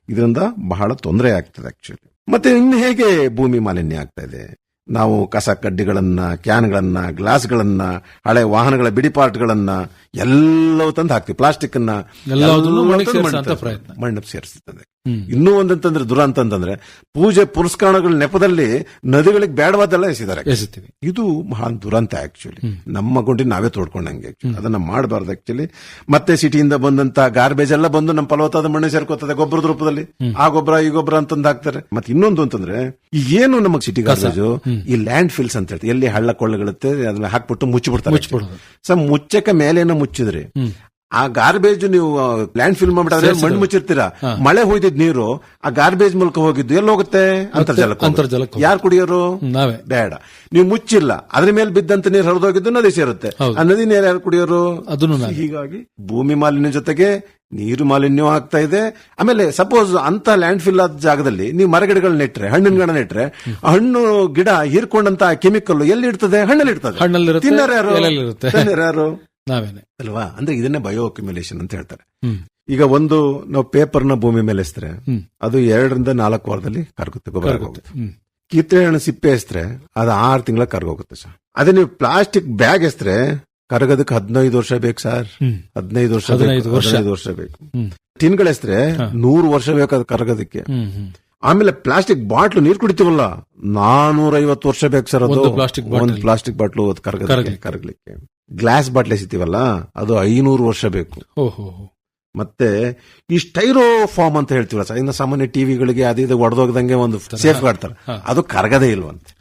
ಇದರಿಂದ ಬಹಳ ತೊಂದರೆ ಆಗ್ತದೆ ಆಕ್ಚುಲಿ ಮತ್ತೆ ಇನ್ನು ಹೇಗೆ ಭೂಮಿ ಮಾಲಿನ್ಯ ಆಗ್ತಾ ಇದೆ? ನಾವು ಕಸ ಕಡ್ಡಿಗಳನ್ನ ಕ್ಯಾನ್ಗಳನ್ನ ಗ್ಲಾಸ್ಗಳನ್ನ ಹಳೆ ವಾಹನಗಳ ಬಿಡಿ ಪಾರ್ಟ್ಗಳನ್ನ ಎಲ್ಲವೂ ತಂದು ಹಾಕ್ತಿವಿ. ಪ್ಲಾಸ್ಟಿಕ್ ಅನ್ನ ಮಣ್ಣು ಸೇರಿಸ್ತದೆ. ಇನ್ನೂ ಒಂದಂತಂದ್ರೆ ದುರಂತ ಅಂತಂದ್ರೆ ಪೂಜೆ ಪುರಸ್ಕಾರಗಳ ನೆಪದಲ್ಲಿ ನದಿಗಳಿಗೆ ಬೇಡವಾದೆಲ್ಲ ಎಸಿದ್ದಾರೆ ಇದು ಮಹಾನ್ ದುರಂತ ಆಕ್ಚುಲಿ ನಮ್ಮ ಗುಂಡಿ ನಾವೇ ತೋಡ್ಕೊಂಡಂಗೆ. ಅದನ್ನ ಮಾಡಬಾರ್ದು ಆಕ್ಚುಲಿ ಮತ್ತೆ ಸಿಟಿಯಿಂದ ಬಂದಂತ ಗಾರ್ಬೇಜ್ ಎಲ್ಲ ಬಂದು ನಮ್ಮ ಫಲವತ್ತಾದ ಮಣ್ಣು ಸೇರ್ಕೋತದೆ ಗೊಬ್ಬರದ ರೂಪದಲ್ಲಿ. ಆ ಗೊಬ್ಬರ ಈ ಗೊಬ್ಬರ ಅಂತಂದು ಹಾಕ್ತಾರೆ. ಮತ್ತೆ ಇನ್ನೊಂದು ಅಂತಂದ್ರೆ ಏನು ನಮಗೆ ಸಿಟಿ ಗಾರ್ಬೇಜು ಈ ಲ್ಯಾಂಡ್ ಫಿಲ್ಸ್ ಅಂತ ಹೇಳ್ತೀವಿ. ಎಲ್ಲಿ ಹಳ್ಳ ಕೊಳ್ಳಗಳತ್ತೆ ಅದನ್ನ ಹಾಕ್ಬಿಟ್ಟು ಮುಚ್ಚಿಬಿಡ್ತಾರೆ. ಸೊ ಮುಚ್ಚಕ್ಕೆ ಮೇಲೇನೋ ಮುಚ್ಚಿದ್ರಿ. ಆ ಗಾರ್ಬೇಜ್ ನೀವು ಲ್ಯಾಂಡ್ ಫಿಲ್ ಮಾಡ್ಬಿಟ್ಟಾದ್ರೆ ಮಣ್ಣು ಮುಚ್ಚಿರ್ತೀರಾ? ಮಳೆ ಹೋಯ್ದಿದ್ ನೀರು ಆ ಗಾರ್ಬೇಜ್ ಮೂಲಕ ಹೋಗಿದ್ದು ಎಲ್ಲಿ ಹೋಗುತ್ತೆ? ಅಂತರ್ಜಲಕ್ಕೆ ಅಂತರ್ಜಲಕ್ಕೆ ಹೋಗುತ್ತೆ. ಯಾರು ಕುಡಿಯೋರು? ನಾವೇ. ಬೇಡ. ನೀವು ಮುಚ್ಚಿಲ್ಲ. ಅದ್ರ ಮೇಲೆ ಬಿದ್ದಂತ ನೀರು ಹರಿದೋಗಿದ್ದು ನದಿ ಸೇರುತ್ತೆ. ಆ ನದಿ ನೀರು ಯಾರು ಕುಡಿಯೋರು? ಅದನ್ನು. ಹೀಗಾಗಿ ಭೂಮಿ ಮಾಲಿನ್ಯ ಜೊತೆಗೆ ನೀರು ಮಾಲಿನ್ಯ ಆಗ್ತಾ ಇದೆ. ಆಮೇಲೆ ಸಪೋಸ್ ಅಂತ ಲ್ಯಾಂಡ್ ಫಿಲ್ ಆದ ಜಾಗದಲ್ಲಿ ನೀವು ಮರಗಿಡಗಳು ನೆಟ್ರೆ ಹಣ್ಣಿನ ಗಿಡ ನೆಟ್ರೆ ಹಣ್ಣು ಗಿಡ ಹೀರ್ಕೊಂಡಂತ ಕೆಮಿಕಲ್ ಎಲ್ಲಿ ಇರ್ತದೆ ಹಣ್ಣಲ್ಲಿ ಇರ್ತದೆ ಹಣ್ಣಲ್ಲಿ ತಿನ್ನೋರು ಯಾರು? ಯಾರು? ನಾವೇನೆ. ಅಲ್ವಾ? ಅಂದ್ರೆ ಇದನ್ನೇ ಬಯೋ ಅಕ್ಯುಮುಲೇಷನ್ ಅಂತ ಹೇಳ್ತಾರೆ. ಈಗ ಒಂದು ನಾವು ಪೇಪರ್ನ ಭೂಮಿ ಮೇಲೆ ಎಸ್ತ್ರೆ. ಅದು ಎರಡರಿಂದ ನಾಲ್ಕು ವಾರದಲ್ಲಿ ಕರಗುತ್ತೆ ಗೊಬ್ಬರ ಕಿತ್ತಳೆ ಹಣ್ಣು ಸಿಪ್ಪೆ ಎಸ್ತ್ರೆ ಅದು ಆರು ತಿಂಗಳ ಕರ್ಗೋಗುತ್ತೆ ಸರ್. ಅದೇ ನೀವು ಪ್ಲಾಸ್ಟಿಕ್ ಬ್ಯಾಗ್ ಎಸ್ತ್ರೆ ಕರಗೋದಕ್ಕೆ ಹದಿನೈದು ವರ್ಷ ಬೇಕು ಸರ್. ಹದಿನೈದು ವರ್ಷ ಹದಿನೈದು ವರ್ಷ. ಐದು ವರ್ಷ ಬೇಕು. ಹ್ಮ್. ಟಿನ್ಗಳು ಎಸ್ತರೆ ನೂರು ವರ್ಷ ಬೇಕು ಅದು ಕರಗೋದಕ್ಕೆ. ಆಮೇಲೆ ಪ್ಲಾಸ್ಟಿಕ್ ಬಾಟ್ಲು ನೀರು ಕುಡಿತೀವಲ್ಲ? ನಾನೂರ ಐವತ್ತು ವರ್ಷ ಬೇಕು ಸರ್ ಅದು. ಪ್ಲಾಸ್ಟಿಕ್. ಒಂದು ಪ್ಲಾಸ್ಟಿಕ್ ಬಾಟ್ಲು ಕರಗಲಿಕ್ಕೆ. ಗ್ಲಾಸ್ ಬಾಟ್ಲೆ ಸಿಗ್ತೀವಲ್ಲ ಅದು ಐನೂರು ವರ್ಷ ಬೇಕು. ಮತ್ತೆ ಈ ಸ್ಟೈರೋ ಫಾರ್ಮ್ ಅಂತ ಹೇಳ್ತೀವಲ್ಲ ಸರ್ ಇನ್ನು ಸಾಮಾನ್ಯ ಟಿವಿಗಳಿಗೆ ಅದು ಇದು ಒಡೆದೋಗ್ದಂಗೆ ಒಂದು ಸೇಫ್ ಗಾಡ್ತಾರೆ ಅದು ಕರಗದೇ ಇಲ್ವಂತೆ.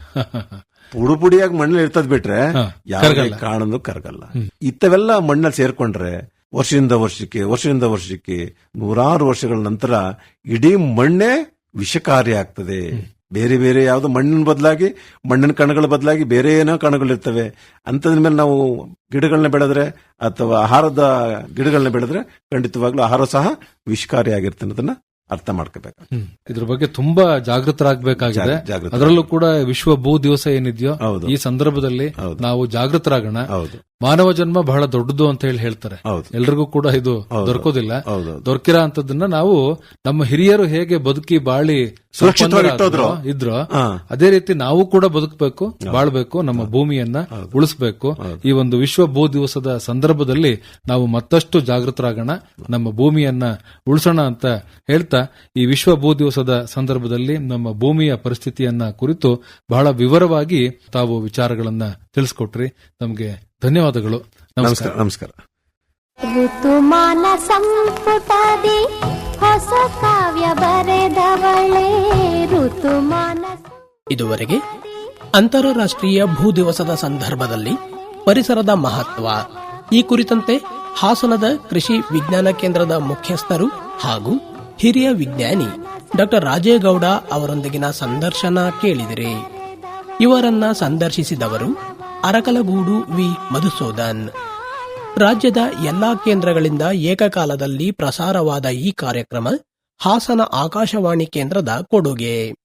ಪುಡು ಪುಡಿಯಾಗಿ ಮಣ್ಣಲ್ಲಿ ಇರ್ತದ್ ಬಿಟ್ರೆ ಯಾರು ಕಾಣೋದು ಕರಗಲ್ಲ. ಇತ್ತವೆಲ್ಲ ಮಣ್ಣಲ್ಲಿ ಸೇರ್ಕೊಂಡ್ರೆ ವರ್ಷದಿಂದ ವರ್ಷಕ್ಕೆ ವರ್ಷದಿಂದ ವರ್ಷಕ್ಕೆ ನೂರಾರು ವರ್ಷಗಳ ನಂತರ ಇಡೀ ಮಣ್ಣೇ ವಿಷಕಾರಿ ಆಗ್ತದೆ. ಬೇರೆ ಬೇರೆ ಯಾವುದು ಮಣ್ಣಿನ ಬದಲಾಗಿ ಮಣ್ಣಿನ ಕಣಗಳ ಬದಲಾಗಿ ಬೇರೆ ಏನೋ ಕಣಗಳಿರ್ತವೆ ಅಂಥದ್ರ ಮೇಲೆ ನಾವು ಗಿಡಗಳನ್ನ ಬೆಳೆದ್ರೆ ಅಥವಾ ಆಹಾರದ ಗಿಡಗಳನ್ನ ಬೆಳೆದ್ರೆ ಖಂಡಿತವಾಗ್ಲೂ ಆಹಾರ ಸಹ ವಿಷಕಾರಿ ಆಗಿರುತ್ತೆ ಅನ್ನೋದನ್ನ ಅರ್ಥ ಮಾಡ್ಕೋಬೇಕು. ಇದ್ರ ಬಗ್ಗೆ ತುಂಬಾ ಜಾಗೃತರಾಗಬೇಕಾಗಿದೆ ಜಾಗ- ಜಾಗೃತ. ಅದರಲ್ಲೂ ಕೂಡ ವಿಶ್ವ ಭೂ ದಿವಸ ಏನಿದೆಯೋ ಹೌದು. ಈ ಸಂದರ್ಭದಲ್ಲಿ. ನಾವು ಜಾಗೃತರಾಗೋಣ ಹೌದು ಮಾನವ ಜನ್ಮ ಬಹಳ ದೊಡ್ಡದು ಅಂತ ಹೇಳಿ ಹೇಳ್ತಾರೆ. ಎಲ್ರಿಗೂ ಕೂಡ ಇದು ದೊರಕೋದಿಲ್ಲ. ದೊರಕಿರೋ ಅಂತದನ್ನ ನಾವು ನಮ್ಮ ಹಿರಿಯರು ಹೇಗೆ ಬದುಕಿ ಬಾಳಿ. ಇದ್ರು ಅದೇ ರೀತಿ ನಾವು ಕೂಡ ಬದುಕಬೇಕು ಬಾಳ್ಬೇಕು ನಮ್ಮ ಭೂಮಿಯನ್ನ ಉಳಿಸಬೇಕು. ಈ ಒಂದು ವಿಶ್ವ ಭೂ ದಿವಸದ ಸಂದರ್ಭದಲ್ಲಿ ನಾವು ಮತ್ತಷ್ಟು ಜಾಗೃತರಾಗೋಣ ನಮ್ಮ ಭೂಮಿಯನ್ನ ಉಳಿಸೋಣ ಅಂತ ಹೇಳ್ತಾ ಈ ವಿಶ್ವ ಭೂ ದಿವಸದ ಸಂದರ್ಭದಲ್ಲಿ ನಮ್ಮ ಭೂಮಿಯ ಪರಿಸ್ಥಿತಿಯನ್ನ ಕುರಿತು ಬಹಳ ವಿವರವಾಗಿ ತಾವು ವಿಚಾರಗಳನ್ನ ತಿಳಿಸ್ಕೊಟ್ರಿ. ನಮಗೆ ಧನ್ಯವಾದಗಳು. ನಮಸ್ಕಾರ. ನಮಸ್ಕಾರ ಋತುಮಾನ ಸಂಪುಟದಿ ಹೊಸ ಕಾವ್ಯ ಬರೆದವಳೆ ಋತುಮಾನ ಇದುವರೆಗೆ ಅಂತಾರಾಷ್ಟ್ರೀಯ ಭೂ ದಿವಸದ ಸಂದರ್ಭದಲ್ಲಿ ಪರಿಸರದ ಮಹತ್ವ. ಈ ಕುರಿತಂತೆ ಹಾಸನದ ಕೃಷಿ ವಿಜ್ಞಾನ ಕೇಂದ್ರದ ಮುಖ್ಯಸ್ಥರು ಹಾಗೂ ಹಿರಿಯ ವಿಜ್ಞಾನಿ ಡಾಕ್ಟರ್ ರಾಜೇಗೌಡ ಅವರೊಂದಿಗಿನ ಸಂದರ್ಶನ ಕೇಳಿದಿರಿ. ಇವರನ್ನ ಸಂದರ್ಶಿಸಿದವರು ಅರಕಲಗೂಡು ವಿ. ಮಧುಸೂದನ್. ರಾಜ್ಯದ ಎಲ್ಲಾ ಕೇಂದ್ರಗಳಿಂದ ಏಕಕಾಲದಲ್ಲಿ ಪ್ರಸಾರವಾದ ಈ ಕಾರ್ಯಕ್ರಮ ಹಾಸನ ಆಕಾಶವಾಣಿ ಕೇಂದ್ರದ ಕೊಡುಗೆ.